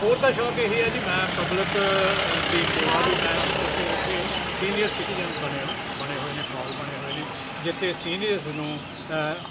Speaker 1: ਹੋਰ ਤਾਂ ਸ਼ੌਕ ਇਹ ਹੈ ਜੀ ਮੈਂ ਪਬਲਿਕ ਦੀ ਸੇਵਾ ਵੀ ਮੈਂ ਸੀਨੀਅਰ ਸਿਟੀਜ਼ਨ ਬਣੇ ਬਣੇ ਹੋਏ ਨੇ ਕਾਲ ਬਣੇ ਹੋਏ ਨੇ। ਜਿੱਥੇ ਸੀਨੀਅਰਸ ਨੂੰ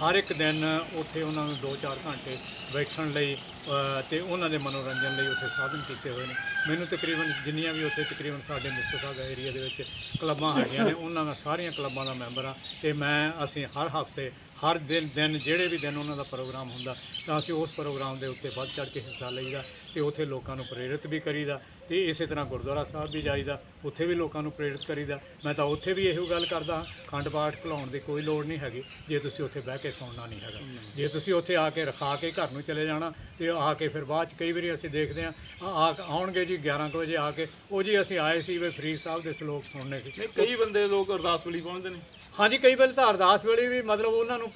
Speaker 1: ਹਰ ਇੱਕ ਦਿਨ ਉੱਥੇ ਉਹਨਾਂ ਨੂੰ 2-4 ਘੰਟੇ ਬੈਠਣ ਲਈ ਅ, ਤੇ ਉਹਨਾਂ ਦੇ ਮਨੋਰੰਜਨ ਲਈ ਉੱਥੇ ਸਾਧਨ ਕੀਤੇ ਹੋਏ ਨੇ। ਮੈਨੂੰ ਤਕਰੀਬਨ ਜਿੰਨੀਆਂ ਵੀ ਉੱਥੇ ਤਕਰੀਬਨ ਸਾਡੇ ਮਿਸਸਾਗਾ ਏਰੀਆ ਦੇ ਵਿੱਚ ਕਲੱਬਾਂ ਹੈਗੀਆਂ ਨੇ ਉਹਨਾਂ ਦਾ ਸਾਰੀਆਂ ਕਲੱਬਾਂ ਦਾ ਮੈਂਬਰ ਆ। ਤੇ ਮੈਂ ਅਸੀਂ ਹਰ ਹਫ਼ਤੇ ਹਰ ਦਿਨ ਦਿਨ ਜਿਹੜੇ ਵੀ ਦਿਨ ਉਹਨਾਂ ਦਾ ਪ੍ਰੋਗਰਾਮ ਹੁੰਦਾ ਤਾਂ ਅਸੀਂ ਉਸ ਪ੍ਰੋਗਰਾਮ ਦੇ ਉੱਤੇ ਵੱਧ ਚੜ ਕੇ ਹਿੱਸਾ ਲਈਦਾ ਤੇ ਉੱਥੇ ਲੋਕਾਂ ਨੂੰ ਪ੍ਰੇਰਿਤ ਵੀ ਕਰੀਦਾ। ਤੇ ਇਸੇ ਤਰ੍ਹਾਂ ਗੁਰਦੁਆਰਾ ਸਾਹਿਬ ਵੀ ਜਾਈਦਾ ਉੱਥੇ ਵੀ ਲੋਕਾਂ ਨੂੰ ਪ੍ਰੇਰਿਤ ਕਰੀਦਾ। ਮੈਂ ਤਾਂ ਉੱਥੇ ਵੀ ਇਹੋ ਗੱਲ ਕਰਦਾ ਖੰਡ ਪਾਠ ਖਲਾਉਣ ਦੀ ਕੋਈ ਲੋੜ ਨਹੀਂ ਹੈਗੀ ਜੇ ਤੁਸੀਂ ਉੱਥੇ ਬਹਿ ਕੇ ਸੁਣਨਾ ਨਹੀਂ ਹੈਗਾ। ਜੇ ਤੁਸੀਂ ਉੱਥੇ ਆ ਕੇ ਰਖਾ ਕੇ ਘਰ ਨੂੰ ਚਲੇ ਜਾਣਾ ਤੇ ਆ ਕੇ ਫਿਰ ਬਾਅਦ ਚ ਕਈ ਵਾਰੀ ਅਸੀਂ ਦੇਖਦੇ ਆ ਆ ਆਉਣਗੇ ਜੀ 11 ਕੁ ਵਜੇ ਆ ਕੇ ਉਹ ਜੀ ਅਸੀਂ ਆਏ ਸੀ ਵੀ ਫਰੀਦ ਸਾਹਿਬ ਦੇ ਸ਼ਲੋਕ ਸੁਣਨੇ ਸੀ।
Speaker 2: ਕਈ ਬੰਦੇ ਲੋਕ ਅਰਦਾਸ ਵੇਲੇ ਪਹੁੰਚਦੇ ਨੇ।
Speaker 1: ਹਾਂਜੀ ਕਈ ਵੇਲੇ ਤਾਂ ਅਰਦਾਸ ਵੇਲੇ ਵੀ ਮਤਲਬ ਉਹਨਾਂ ਨੂੰ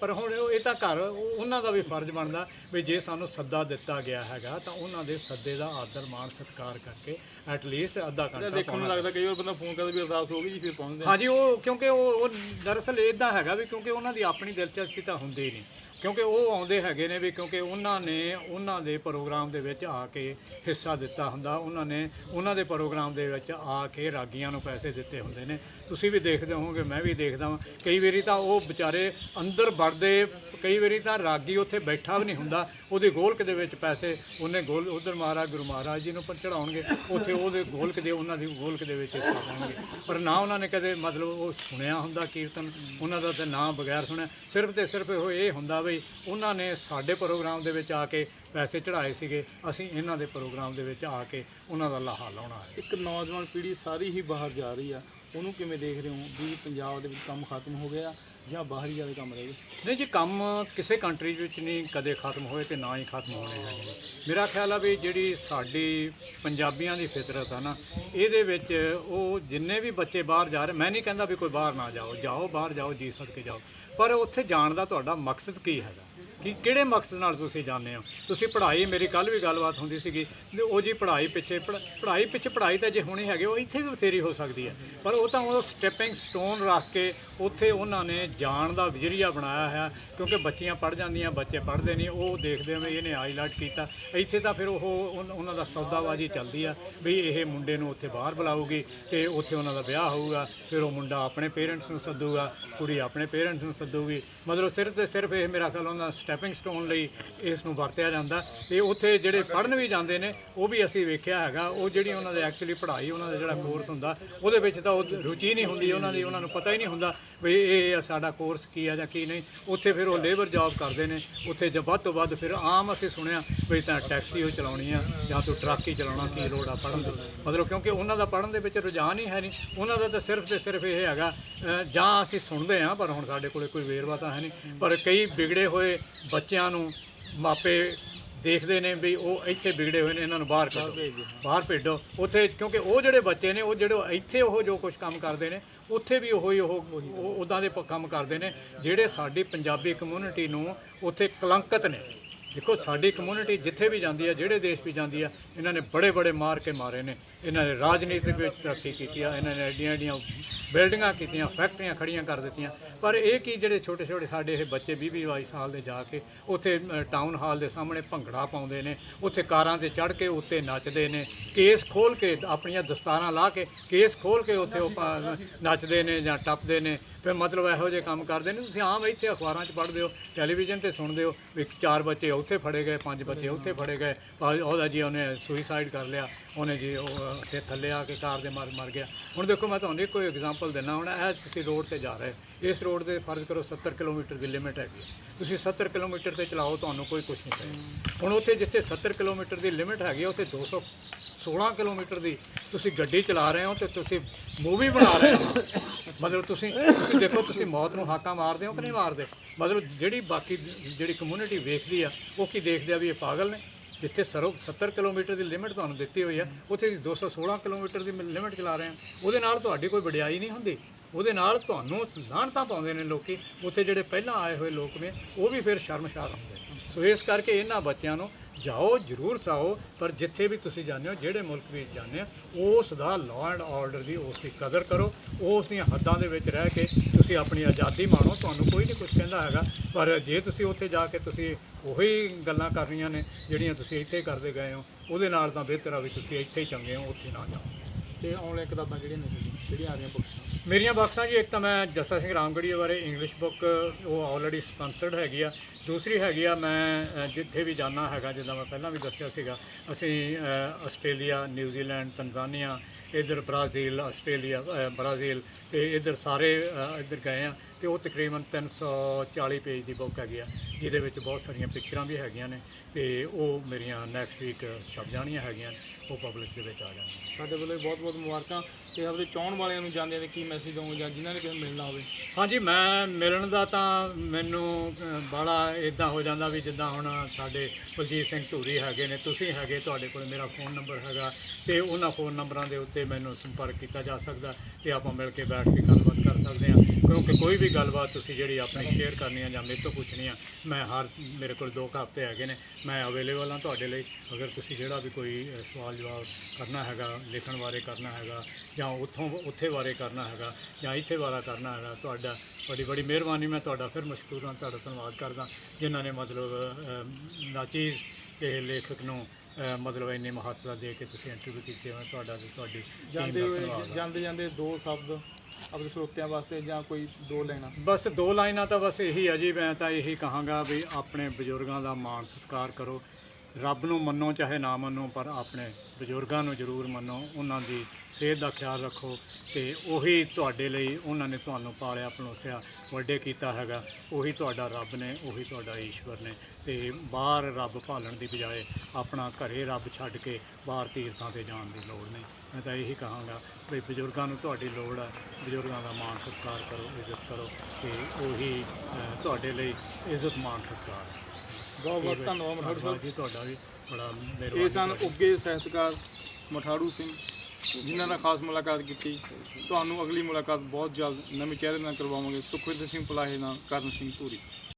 Speaker 1: ਪਰ ਹੁਣ ਉਹ- ਇਹ ਤਾਂ ਘਰ ਉਹ- ਉਹਨਾਂ ਦਾ ਵੀ ਫਰਜ਼ ਬਣਦਾ ਵੀ ਜੇ ਸਾਨੂੰ ਸੱਦਾ ਦਿੱਤਾ ਗਿਆ ਹੈਗਾ ਤਾਂ ਉਹਨਾਂ ਦੇ ਸੱਦੇ ਦਾ ਆਦਰ ਮਾਣ ਸਤਿਕਾਰ ਕਰਕੇ ਐਟ ਲੀਸਟ ਅੱਧਾ ਘੰਟਾ
Speaker 2: ਦੇਖਣ ਨੂੰ ਲੱਗਦਾ ਕਈ ਵਾਰ ਬੰਦਾ ਫੋਨ ਕਰਦਾ ਵੀ ਅਰਦਾਸ ਹੋ ਗਈ ਜੀ ਫਿਰ ਪਹੁੰਚਦੇ।
Speaker 1: ਹਾਂਜੀ ਉਹ ਕਿਉਂਕਿ ਉਹ ਉਹ ਦਰਅਸਲ ਇਦਾਂ ਹੈਗਾ ਵੀ ਕਿਉਂਕਿ ਉਹਨਾਂ ਦੀ ਆਪਣੀ ਦਿਲਚਸਪੀ ਤਾਂ ਹੁੰਦੀ ਹੀ ਨਹੀਂ। ਕਿਉਂਕਿ ਉਹ ਆਉਂਦੇ ਹੈਗੇ ਨੇ ਵੀ ਕਿਉਂਕਿ ਉਹਨਾਂ ਨੇ ਉਹਨਾਂ ਦੇ ਪ੍ਰੋਗਰਾਮ ਦੇ ਵਿੱਚ ਆ ਕੇ ਹਿੱਸਾ ਦਿੱਤਾ ਹੁੰਦਾ। ਉਹਨਾਂ ਨੇ ਉਹਨਾਂ ਦੇ ਪ੍ਰੋਗਰਾਮ ਦੇ ਵਿੱਚ ਆ ਕੇ ਰਾਗੀਆਂ ਨੂੰ ਪੈਸੇ ਦਿੱਤੇ ਹੁੰਦੇ ਨੇ। ਤੁਸੀਂ ਵੀ ਦੇਖਦੇ ਹੋਵੋਗੇ ਮੈਂ ਵੀ ਦੇਖਦਾ ਹਾਂ ਕਈ ਵਾਰੀ ਤਾਂ ਉਹ ਵਿਚਾਰੇ ਅੰਦਰ ਵੜਦੇ ਕਈ ਵਾਰੀ ਤਾਂ ਰਾਗੀ ਉੱਥੇ ਬੈਠਾ ਵੀ ਨਹੀਂ ਹੁੰਦਾ। ਉਹਦੇ ਗੋਲਕ ਦੇ ਵਿੱਚ ਪੈਸੇ, ਉਹਨੇ ਗੋਲ, ਉਧਰ ਮਹਾਰਾਜ, ਗੁਰੂ ਮਹਾਰਾਜ ਜੀ ਨੂੰ ਪਰ ਚੜਾਉਣਗੇ ਉੱਥੇ ਉਹਦੇ ਗੋਲਕ ਦੇ, ਉਹਨਾਂ ਦੀ ਗੋਲਕ ਦੇ ਵਿੱਚ ਹਿੱਸਾ ਪਾਉਣਗੇ। ਪਰ ਨਾ ਉਹਨਾਂ ਨੇ ਕਦੇ ਮਤਲਬ ਉਹ ਸੁਣਿਆ ਹੁੰਦਾ ਕੀਰਤਨ, ਉਹਨਾਂ ਦਾ ਤੇ ਨਾਂ ਬਗੈਰ ਸੁਣਿਆ। ਸਿਰਫ ਤੇ ਸਿਰਫ ਉਹ ਇਹ ਹੁੰਦਾ ਵੀ ਉਹਨਾਂ ਨੇ ਸਾਡੇ ਪ੍ਰੋਗਰਾਮ ਦੇ ਵਿੱਚ ਆ ਕੇ ਪੈਸੇ ਚੜਾਏ ਸੀਗੇ। ਅਸੀਂ ਇਹਨਾਂ ਦੇ ਪ੍ਰੋਗਰਾਮ ਦੇ ਵਿੱਚ ਆ ਕੇ ਉਹਨਾਂ ਦਾ ਲਾਹਾ ਲਾਉਣਾ ਹੈ।
Speaker 2: ਇੱਕ ਨੌਜਵਾਨ ਪੀੜ੍ਹੀ ਸਾਰੀ ਹੀ ਬਾਹਰ ਜਾ ਰਹੀ ਆ। ਉਹਨੂੰ ਕਿਵੇਂ ਦੇਖ ਰਹੇ ਹੋ? ਵੀ ਪੰਜਾਬ ਦੇ ਵਿੱਚ ਕੰਮ ਖਤਮ ਹੋ ਗਿਆ। ਜਾਂ ਬਾਹਰੀ ਹੀ ਜ਼ਿਆਦਾ ਕੰਮ ਰਹਿ? ਗਏ
Speaker 1: ਨਹੀਂ, ਜੀ ਕੰਮ ਕਿਸੇ ਕੰਟਰੀ ਵਿੱਚ ਨਹੀਂ, ਕਦੇ ਖਤਮ ਹੋਏ ਤੇ ਨਾ ਹੀ ਖਤਮ ਹੋਣੇ ਹੈਗੇ ਮੇਰਾ ਖਿਆਲ ਆ ਵੀ ਜਿਹੜੀ ਸਾਡੀ ਪੰਜਾਬੀਆਂ ਦੀ ਫਿਤਰਤ ਆ ਨਾ, ਇਹਦੇ ਵਿੱਚ ਉਹ ਜਿੰਨੇ ਵੀ ਬੱਚੇ ਬਾਹਰ ਜਾ ਰਹੇ, ਮੈਂ ਨਹੀਂ ਕਹਿੰਦਾ ਵੀ ਕੋਈ ਬਾਹਰ ਨਾ ਜਾਓ ਜਾਓ, ਬਾਹਰ ਜਾਓ, ਜੀ ਸਦਕੇ ਜਾਓ। ਪਰ ਉੱਥੇ ਜਾਣ ਦਾ ਤੁਹਾਡਾ ਮਕਸਦ ਕੀ ਹੈਗਾ? ਕਿ ਕਿਹੜੇ ਮਕਸਦ ਨਾਲ ਤੁਸੀਂ ਜਾਂਦੇ ਹੋ? ਤੁਸੀਂ ਪੜ੍ਹਾਈ, ਮੇਰੀ ਕੱਲ ਵੀ ਗੱਲਬਾਤ ਹੁੰਦੀ ਸੀਗੀ ਉਹ ਜੀ ਪੜ੍ਹਾਈ ਪਿੱਛੇ, ਪੜ੍ਹ- ਪੜ੍ਹਾਈ ਪਿੱਛੇ ਪੜ੍ਹਾਈ ਤਾਂ ਜੇ ਹੋਣੀ ਹੈਗੇ, ਉਹ ਇੱਥੇ ਵੀ ਬਥੇਰੀ ਹੋ ਸਕਦੀ ਹੈ। ਪਰ ਉਹ ਤਾਂ ਉਹ ਸਟੈਪਿੰਗ ਸਟੋਨ ਰੱਖ ਕੇ ਉੱਥੇ ਉਹਨਾਂ ਨੇ ਜਾਣ ਦਾ ਵਜ਼ਰੀਆ ਬਣਾਇਆ ਹੈ, ਕਿਉਂਕਿ ਬੱਚੀਆਂ ਪੜ੍ਹ ਜਾਂਦੀਆਂ, ਬੱਚੇ ਪੜ੍ਹਦੇ ਨਹੀਂ ਉਹ ਦੇਖਦੇ ਆ ਵੀ ਇਹਨੇ ਆਈਲਟ ਕੀਤਾ। ਇੱਥੇ ਤਾਂ ਫਿਰ ਉਹ ਉਹਨਾਂ ਦਾ ਸੌਦਾਬਾਜ਼ੀ ਚੱਲਦੀ ਆ, ਵੀ ਇਹ ਮੁੰਡੇ ਨੂੰ ਉੱਥੇ ਬਾਹਰ ਬੁਲਾਊਗੀ ਤੇ ਉੱਥੇ ਉਹਨਾਂ ਦਾ ਵਿਆਹ ਹੋਊਗਾ, ਫਿਰ ਉਹ ਮੁੰਡਾ ਆਪਣੇ ਪੇਰੈਂਟਸ ਨੂੰ ਸੱਦੂਗਾ, ਕੁੜੀ ਆਪਣੇ ਪੇਰੈਂਟਸ ਨੂੰ ਸੱਦੂਗੀ। ਮਤਲਬ ਸਿਰਫ ਤੇ ਸਿਰਫ ਇਹ ਮੇਰਾ ਖਿਆਲ ਉਹਨਾਂ ਸਟੈਪਿੰਗ ਸਟੋਨ ਲਈ ਇਸ ਨੂੰ ਵਰਤਿਆ ਜਾਂਦਾ। ਤੇ ਉੱਥੇ ਜਿਹੜੇ ਪੜ੍ਹਨ ਵੀ ਜਾਂਦੇ ਨੇ, ਉਹ ਵੀ ਅਸੀਂ ਵੇਖਿਆ ਹੈਗਾ, ਉਹ ਜਿਹੜੀ ਉਹਨਾਂ ਦੇ ਐਕਚੁਅਲੀ ਪੜ੍ਹਾਈ, ਉਹਨਾਂ ਦਾ ਜਿਹੜਾ ਕੋਰਸ ਹੁੰਦਾ, ਉਹਦੇ ਵਿੱਚ ਤਾਂ ਉਹ ਰੁਚੀ ਨਹੀਂ ਹੁੰਦੀ, ਉਹਨਾਂ ਦੀ ਉਹਨਾਂ ਨੂੰ ਪਤਾ ਹੀ ਨਹੀਂ ਹੁੰਦਾ। ਵੀ ਇਹ ਸਾਡਾ ਕੋਰਸ ਕੀ ਆ ਜਾਂ ਕੀ ਨਹੀਂ। ਉੱਥੇ ਫਿਰ ਉਹ ਲੇਬਰ ਜੌਬ ਕਰਦੇ ਨੇ। ਉੱਥੇ ਜੇ ਵੱਧ ਤੋਂ ਵੱਧ ਫਿਰ ਆਮ ਅਸੀਂ ਸੁਣਿਆ ਵੀ ਤਾਂ ਟੈਕਸੀ ਉਹ ਚਲਾਉਣੀ ਆ ਜਾਂ ਤੂੰ ਟਰੱਕ ਹੀ ਚਲਾਉਣਾ ਕੀ ਲੋੜ ਆ ਪੜ੍ਹਨ ਦੀ। ਮਤਲਬ ਕਿਉਂਕਿ ਉਹਨਾਂ ਦਾ ਪੜ੍ਹਨ ਦੇ ਵਿੱਚ ਰੁਝਾਨ ਹੀ ਹੈ ਨਹੀਂ। ਉਹਨਾਂ ਦਾ ਤਾਂ ਸਿਰਫ ਤੇ ਸਿਰਫ ਇਹ ਹੈਗਾ ਜਾਂ ਅਸੀਂ ਸੁਣਦੇ ਹਾਂ ਪਰ ਹੁਣ ਸਾਡੇ ਕੋਲੇ ਕੋਈ ਵੇਰਵਾ ਤਾਂ ਹੈ ਨਹੀਂ। ਪਰ ਕਈ ਵਿਗੜੇ ਹੋਏ ਬੱਚਿਆਂ ਨੂੰ ਮਾਪੇ ਦੇਖਦੇ ਨੇ ਵੀ ਉਹ ਇੱਥੇ ਵਿਗੜੇ ਹੋਏ ਨੇ ਇਹਨਾਂ ਨੂੰ ਬਾਹਰ ਕੱਢੋ। ਬਾਹਰ ਭੇਜੋ। ਉੱਥੇ ਕਿਉਂਕਿ ਉਹ ਜਿਹੜੇ ਬੱਚੇ ਨੇ ਉਹ ਜਿਹੜੇ ਇੱਥੇ ਉਹ ਜੋ ਕੁਝ ਕੰਮ ਕਰਦੇ ਨੇ ਉੱਥੇ ਵੀ ਉਹੀ ਉਹ ਉਦਾਂ ਦੇ ਪ- ਕੰਮ ਕਰਦੇ ਨੇ, ਜਿਹੜੇ ਸਾਡੀ ਪੰਜਾਬੀ ਕਮਿਊਨਿਟੀ ਨੂੰ ਉੱਥੇ ਕਲੰਕਤ ਨੇ। ਦੇਖੋ, ਸਾਡੀ ਕਮਿਊਨਿਟੀ ਜਿੱਥੇ ਵੀ ਜਾਂਦੀ ਹੈ ਜਿਹੜੇ ਦੇਸ਼ ਵੀ ਜਾਂਦੀ ਹੈ ਇਹਨਾਂ ਨੇ ਬੜੇ ਬੜੇ ਮਾਰ ਕੇ ਮਾਰੇ ਨੇ। ਇਹਨਾਂ ਨੇ ਰਾਜਨੀਤਿਕ ਵਿੱਚ ਤਰੱਕੀ ਕੀਤੀ ਆ, ਇਹਨਾਂ ਨੇ ਐਡੀਆਂ ਐਡੀਆਂ ਬਿਲਡਿੰਗਾਂ ਕੀਤੀਆਂ, ਫੈਕਟਰੀਆਂ ਖੜੀਆਂ ਕਰ ਦਿੱਤੀਆਂ। ਪਰ ਇਹ ਕੀ ਜਿਹੜੇ ਛੋਟੇ ਛੋਟੇ ਸਾਡੇ ਇਹ ਬੱਚੇ 20 ਵੀਹ 22 ਸਾਲ ਦੇ ਜਾ ਕੇ ਉੱਥੇ ਟਾਊਨ ਹਾਲ ਦੇ ਸਾਹਮਣੇ ਭੰਗੜਾ ਪਾਉਂਦੇ ਨੇ, ਉੱਥੇ ਕਾਰਾਂ ਤੇ ਚੜ੍ਹ ਕੇ ਉੱਤੇ ਨੱਚਦੇ ਨੇ, ਕੇਸ ਖੋਲ ਕੇ ਆਪਣੀਆਂ ਦਸਤਾਰਾਂ ਲਾ ਕੇ, ਕੇਸ ਖੋਲ ਕੇ ਉੱਥੇ ਉਹ ਨੱਚਦੇ ਨੇ ਜਾਂ ਟੱਪਦੇ ਨੇ। ਫਿਰ ਮਤਲਬ ਇਹੋ ਜਿਹੇ ਕੰਮ ਕਰਦੇ ਨੇ। ਤੁਸੀਂ ਆਮ ਇੱਥੇ ਅਖਬਾਰਾਂ 'ਚ ਪੜ੍ਹਦੇ ਹੋ ਟੈਲੀਵਿਜ਼ਨ ਤੇ ਸੁਣਦੇ ਹੋ ਵੀ ਚਾਰ ਬੱਚੇ ਉੱਥੇ ਫੜੇ ਗਏ ਪੰਜ ਬੱਚੇ ਉੱਥੇ ਫੜੇ ਗਏ। ਉਹਦਾ ਜੀ ਉਹਨੇ ਸੁਈਸਾਈਡ ਕਰ ਲਿਆ ਉਹਨੇ ਜੀ ਉਹ ਤੇ ਥੱਲੇ ਆ ਕੇ ਕਾਰ ਦੇ ਮਾਰ ਮਰ ਗਿਆ। ਹੁਣ ਦੇਖੋ ਮੈਂ ਤੁਹਾਨੂੰ ਕੋਈ ਐਗਜ਼ਾਮਪਲ ਦਿੰਦਾ ਹੁਣ ਇਹ ਤੁਸੀਂ ਰੋਡ ਤੇ ਜਾ ਰਹੇ ਇਸ ਰੋਡ ਦੇ ਫਰਜ਼ ਕਰੋ 70 ਕਿਲੋਮੀਟਰ ਦੀ ਲਿਮਿਟ ਹੈਗੀ ਤੁਸੀਂ 70 ਕਿਲੋਮੀਟਰ ਤੇ ਚਲਾਓ ਤੁਹਾਨੂੰ ਕੋਈ ਕੁਝ ਨਹੀਂ ਕਹੇ ਹੁਣ ਉੱਥੇ ਜਿੱਥੇ 70 ਕਿਲੋਮੀਟਰ ਦੀ ਲਿਮਿਟ ਹੈਗੀ ਹੈ, ਉੱਥੇ 200 16 ਕਿਲੋਮੀਟਰ ਦੀ ਤੁਸੀਂ ਗੱਡੀ ਚਲਾ ਰਹੇ ਹੋ ਤੇ ਤੁਸੀਂ ਮੂਵੀ ਬਣਾ ਰਹੇ ਹੋ। ਮਤਲਬ ਤੁਸੀਂ ਤੁਸੀਂ ਦੇਖੋ, ਤੁਸੀਂ ਮੌਤ ਨੂੰ ਹਾਕਾਂ ਮਾਰਦੇ ਹੋ ਕਿ ਨਹੀਂ ਮਾਰਦੇ? ਮਤਲਬ ਜਿਹੜੀ ਬਾਕੀ ਜਿਹੜੀ ਕਮਿਊਨਿਟੀ ਵੇਖਦੀ ਆ, ਉਹ ਕੀ ਦੇਖਦੇ ਆ ਵੀ ਇਹ ਪਾਗਲ ਨੇ? ਜਿੱਥੇ ਸਰੋ 70 ਕਿਲੋਮੀਟਰ ਦੀ ਲਿਮਿਟ ਤੁਹਾਨੂੰ ਦਿੱਤੀ ਹੋਈ ਆ, ਉੱਥੇ ਤੁਸੀਂ 216 ਕਿਲੋਮੀਟਰ ਦੀ ਲਿਮਿਟ ਚਲਾ ਰਹੇ ਆ ਉਹਦੇ ਨਾਲ ਤੁਹਾਡੀ ਕੋਈ ਵਡਿਆਈ ਨਹੀਂ ਹੁੰਦੀ। ਉਹਦੇ ਨਾਲ ਤੁਹਾਨੂੰ ਲਾਹਣਤਾਂ ਪਾਉਂਦੇ ਨੇ ਲੋਕੀ। ਉੱਥੇ ਜਿਹੜੇ ਪਹਿਲਾਂ ਆਏ ਹੋਏ ਲੋਕ ਨੇ, ਉਹ ਵੀ ਫਿਰ ਸ਼ਰਮਸ਼ਾਰ ਹੁੰਦੇ ਨੇ। ਸੋ ਇਸ ਕਰਕੇ ਇਹਨਾਂ ਬੱਚਿਆਂ ਨੂੰ ਜਾਓ, ਜ਼ਰੂਰ ਸਾਓ, ਪਰ ਜਿੱਥੇ ਵੀ ਤੁਸੀਂ ਜਾਂਦੇ ਹੋ, ਜਿਹੜੇ ਮੁਲਕ ਵਿੱਚ ਜਾਂਦੇ ਹੋ, ਉਸ ਦਾ ਲਾਅ ਐਂਡ ਆਰਡਰ ਦੀ ਉਸ ਦੀ ਕਦਰ ਕਰੋ। ਉਸ ਦੀਆਂ ਹੱਦਾਂ ਦੇ ਵਿੱਚ ਰਹਿ ਕੇ ਤੁਸੀਂ ਆਪਣੀ ਆਜ਼ਾਦੀ ਮਾਣੋ। ਤੁਹਾਨੂੰ ਕੋਈ ਨਹੀਂ ਕੁਝ ਕਹਿੰਦਾ ਹੈਗਾ, ਪਰ ਜੇ ਤੁਸੀਂ ਉੱਥੇ ਜਾ ਕੇ ਤੁਸੀਂ ਉਹੀ ਗੱਲਾਂ ਕਰਨੀਆਂ ਨੇ, ਜਿਹੜੀਆਂ ਤੁਸੀਂ ਇੱਥੇ ਕਰਦੇ ਗਏ ਹੋ, ਉਹਦੇ ਨਾਲ ਤਾਂ ਬਿਹਤਰ ਆ ਵੀ ਤੁਸੀਂ ਇੱਥੇ ਹੀ ਚੰਗੇ ਹੋ, ਉੱਥੇ ਨਾ ਜਾਓ।
Speaker 2: ਤੇ ਆਨਲਾਈਨ ਕਿਤਾਬਾਂ ਜਿਹੜੀਆਂ ਨੇ ਜਿਹੜੀਆਂ ਆ ਰਹੀਆਂ ਬੁੱਕਸ
Speaker 1: ਮੇਰੀਆਂ ਬਕਸਾਂ ਜੀ, ਇੱਕ ਤਾਂ ਮੈਂ ਜੱਸਾ ਸਿੰਘ ਰਾਮਗੜੀਆ ਬਾਰੇ ਇੰਗਲਿਸ਼ ਬੁੱਕ ਉਹ ਆਲਰੇਡੀ ਸਪਾਂਸਰਡ ਹੈਗੀ ਆ। ਦੂਸਰੀ ਹੈਗੀ ਆ, ਮੈਂ ਜਿੱਥੇ ਵੀ ਜਾਣਾ ਹੈਗਾ, ਜਿੱਦਾਂ ਮੈਂ ਪਹਿਲਾਂ ਵੀ ਦੱਸਿਆ ਸੀਗਾ, ਅਸੀਂ ਆਸਟ੍ਰੇਲੀਆ ਨਿਊਜ਼ੀਲੈਂਡ ਤਨਜ਼ਾਨੀਆ, ਇਧਰ ਬ੍ਰਾਜ਼ੀਲ, ਆਸਟ੍ਰੇਲੀਆ ਬ੍ਰਾਜ਼ੀਲ ਤੇ ਇਧਰ ਸਾਰੇ ਇੱਧਰ ਗਏ ਆ ਤੇ ਉਹ ਤਕਰੀਬਨ 340 ਪੇਜ ਦੀ ਬੁੱਕ ਹੈਗੀ ਆ ਜਿਹਦੇ ਵਿੱਚ ਬਹੁਤ ਸਾਰੀਆਂ ਪਿਕਚਰਾਂ ਵੀ ਹੈਗੀਆਂ ਨੇ ਤੇ ਉਹ ਮੇਰੀਆਂ ਨੈਕਸਟ ਵੀਕ ਛਪ ਜਾਣੀਆਂ ਹੈਗੀਆਂ ਉਹ ਪਬਲਿਕ ਦੇ ਵਿੱਚ ਆ ਜਾਣਗੀਆਂ।
Speaker 2: ਸਾਡੇ ਵੱਲੋਂ ਬਹੁਤ ਬਹੁਤ ਮੁਬਾਰਕਾਂ ਤੇ ਆਪਣੇ ਚਾਹਣ ਵਾਲਿਆਂ ਨੂੰ ਜਾਂਦੇ ਨੇ ਕੀ ਮੈਸੇਜ ਦਵਾਂਗੇ ਜਾਂ ਜਿਨ੍ਹਾਂ ਨੇ ਕਿਸੇ ਮਿਲਣਾ ਹੋਵੇ?
Speaker 1: ਹਾਂਜੀ ਮੈਂ ਮਿਲਣ ਦਾ ਤਾਂ ਮੈਨੂੰ ਬੜਾ ਇਦਾਂ ਹੋ ਜਾਂਦਾ ਵੀ ਜਿੱਦਾਂ ਹੁਣ ਸਾਡੇ ਬਲਜੀਤ ਸਿੰਘ ਧੂਰੀ ਹੈਗੇ ਨੇ ਤੁਸੀਂ ਹੈਗੇ ਤੁਹਾਡੇ ਕੋਲ ਮੇਰਾ ਫੋਨ ਨੰਬਰ ਹੈਗਾ ਤੇ ਉਹਨਾਂ ਫੋਨ ਨੰਬਰਾਂ ਦੇ ਉੱਤੇ ਮੈਨੂੰ ਸੰਪਰਕ ਕੀਤਾ ਜਾ ਸਕਦਾ ਤੇ ਆਪਾਂ ਮਿਲ ਕੇ ਬੈਠ ਕੇ ਗੱਲਬਾਤ ਕਰ ਸਕਦੇ ਹਾਂ। ਕਿਉਂਕਿ ਕੋਈ ਵੀ ਗੱਲਬਾਤ ਤੁਸੀਂ ਜਿਹੜੀ ਆਪਣੀ ਸ਼ੇਅਰ ਕਰਨੀ ਆ ਜਾਂ ਮੇਰੇ ਤੋਂ ਪੁੱਛਣੀ ਆ ਮੈਂ ਹਰ ਮੇਰੇ ਕੋਲ ਦੋ ਹਫ਼ਤੇ ਹੈਗੇ ਨੇ ਮੈਂ ਅਵੇਲੇਬਲ ਹਾਂ ਤੁਹਾਡੇ ਲਈ। ਅਗਰ ਤੁਸੀਂ ਜਿਹੜਾ ਵੀ ਕੋਈ ਸਵਾਲ ਜਵਾਬ ਕਰਨਾ ਹੈਗਾ ਲਿਖਣ ਬਾਰੇ ਕਰਨਾ ਹੈਗਾ ਜਾਂ ਉੱਥੋਂ ਉੱਥੇ ਬਾਰੇ ਕਰਨਾ ਹੈਗਾ ਜਾਂ ਇੱਥੇ ਬਾਰੇ ਕਰਨਾ ਹੈਗਾ ਤੁਹਾਡਾ ਬੜੀ ਬੜੀ ਮਿਹਰਬਾਨੀ ਮੈਂ ਤੁਹਾਡਾ ਫਿਰ ਮਸ਼ਕੂਰ ਹਾਂ ਤੁਹਾਡਾ ਧੰਨਵਾਦ ਕਰਦਾ। ਜਿਨ੍ਹਾਂ ਨੇ ਮਤਲਬ ਨਾਚੀਜ਼ ਇਹ ਲੇਖਕ ਨੂੰ ਮਤਲਬ ਇੰਨੀ ਮਹੱਤਤਾ ਦੇ ਕੇ ਤੁਸੀਂ ਇੰਟਰਵਿਊ ਕੀਤੀ ਹੈ ਤੁਹਾਡਾ ਤੇ ਤੁਹਾਡੀ
Speaker 2: ਜਾਂਦੇ
Speaker 1: ਆ।
Speaker 2: ਜਾਂਦੇ ਜਾਂਦੇ ਦੋ ਸ਼ਬਦ ਆਪਣੇ ਸਰੋਤਿਆਂ ਵਾਸਤੇ ਜਾਂ ਕੋਈ ਦੋ ਲੈਣਾ
Speaker 1: ਬਸ ਦੋ ਲਾਈਨਾਂ ਤਾਂ ਬਸ ਇਹੀ ਆ ਜੀ, ਮੈਂ ਤਾਂ ਇਹੀ ਕਹਾਂਗਾ ਵੀ ਆਪਣੇ ਬਜ਼ੁਰਗਾਂ ਦਾ ਮਾਣ ਸਤਿਕਾਰ ਕਰੋ। ਰੱਬ ਨੂੰ ਮੰਨੋ, ਚਾਹੇ ਨਾ ਮੰਨੋ, ਪਰ ਆਪਣੇ ਬਜ਼ੁਰਗਾਂ ਨੂੰ ਜ਼ਰੂਰ ਮੰਨੋ। ਉਹਨਾਂ ਦੀ ਸਿਹਤ ਦਾ ਖਿਆਲ ਰੱਖੋ ਤੇ ਉਹੀ ਤੁਹਾਡੇ ਲਈ ਉਹਨਾਂ ਨੇ ਤੁਹਾਨੂੰ ਪਾਲਿਆ, ਪਲੋਸਿਆ, ਵੱਡੇ ਕੀਤਾ ਹੈਗਾ। ਉਹੀ ਤੁਹਾਡਾ ਰੱਬ ਨੇ, ਉਹੀ ਤੁਹਾਡਾ ਈਸ਼ਵਰ ਨੇ ਤੇ ਬਾਹਰ ਰੱਬ ਭਾਲਣ ਦੀ ਬਜਾਏ ਆਪਣਾ ਘਰੇ ਰੱਬ ਛੱਡ ਕੇ ਬਾਹਰ ਤੀਰਥਾਂ ਤੇ ਜਾਣ ਦੀ ਲੋੜ ਨਹੀਂ। ਮੈਂ ਤਾਂ ਇਹੀ ਕਹਾਂਗਾ ਵੀ ਬਜ਼ੁਰਗਾਂ ਨੂੰ ਤੁਹਾਡੀ ਲੋੜ ਹੈ ਬਜ਼ੁਰਗਾਂ ਦਾ ਮਾਣ ਸਤਿਕਾਰ ਕਰੋ ਇੱਜ਼ਤ ਕਰੋ ਤੇ ਉਹੀ ਤੁਹਾਡੇ ਲਈ ਇੱਜ਼ਤ ਮਾਣ ਸਤਿਕਾਰ। ਹੈ
Speaker 2: ਬਹੁਤ ਬਹੁਤ ਧੰਨਵਾਦ ਮਠਾੜੂ ਸਾਹਿਬ।
Speaker 1: ਜੀ ਤੁਹਾਡਾ ਵੀ ਬੜਾ
Speaker 2: ਇਹ
Speaker 1: ਮਿਹਰਬਾਨੀ
Speaker 2: ਸਨ ਉੱਗੇ ਸਾਹਿਤਕਾਰ ਮਠਾੜੂ ਸਿੰਘ ਜਿਨ੍ਹਾਂ ਨਾਲ ਖਾਸ ਮੁਲਾਕਾਤ ਕੀਤੀ। ਤੁਹਾਨੂੰ ਅਗਲੀ ਮੁਲਾਕਾਤ ਬਹੁਤ ਜਲਦ ਨਵੇਂ ਚਿਹਰੇ ਨਾਲ ਕਰਵਾਵਾਂਗੇ। ਸੁਖਵਿੰਦਰ ਸਿੰਘ ਪਲਾਹੇ ਨਾਲ ਕਰਨ ਸਿੰਘ ਧੂਰੀ।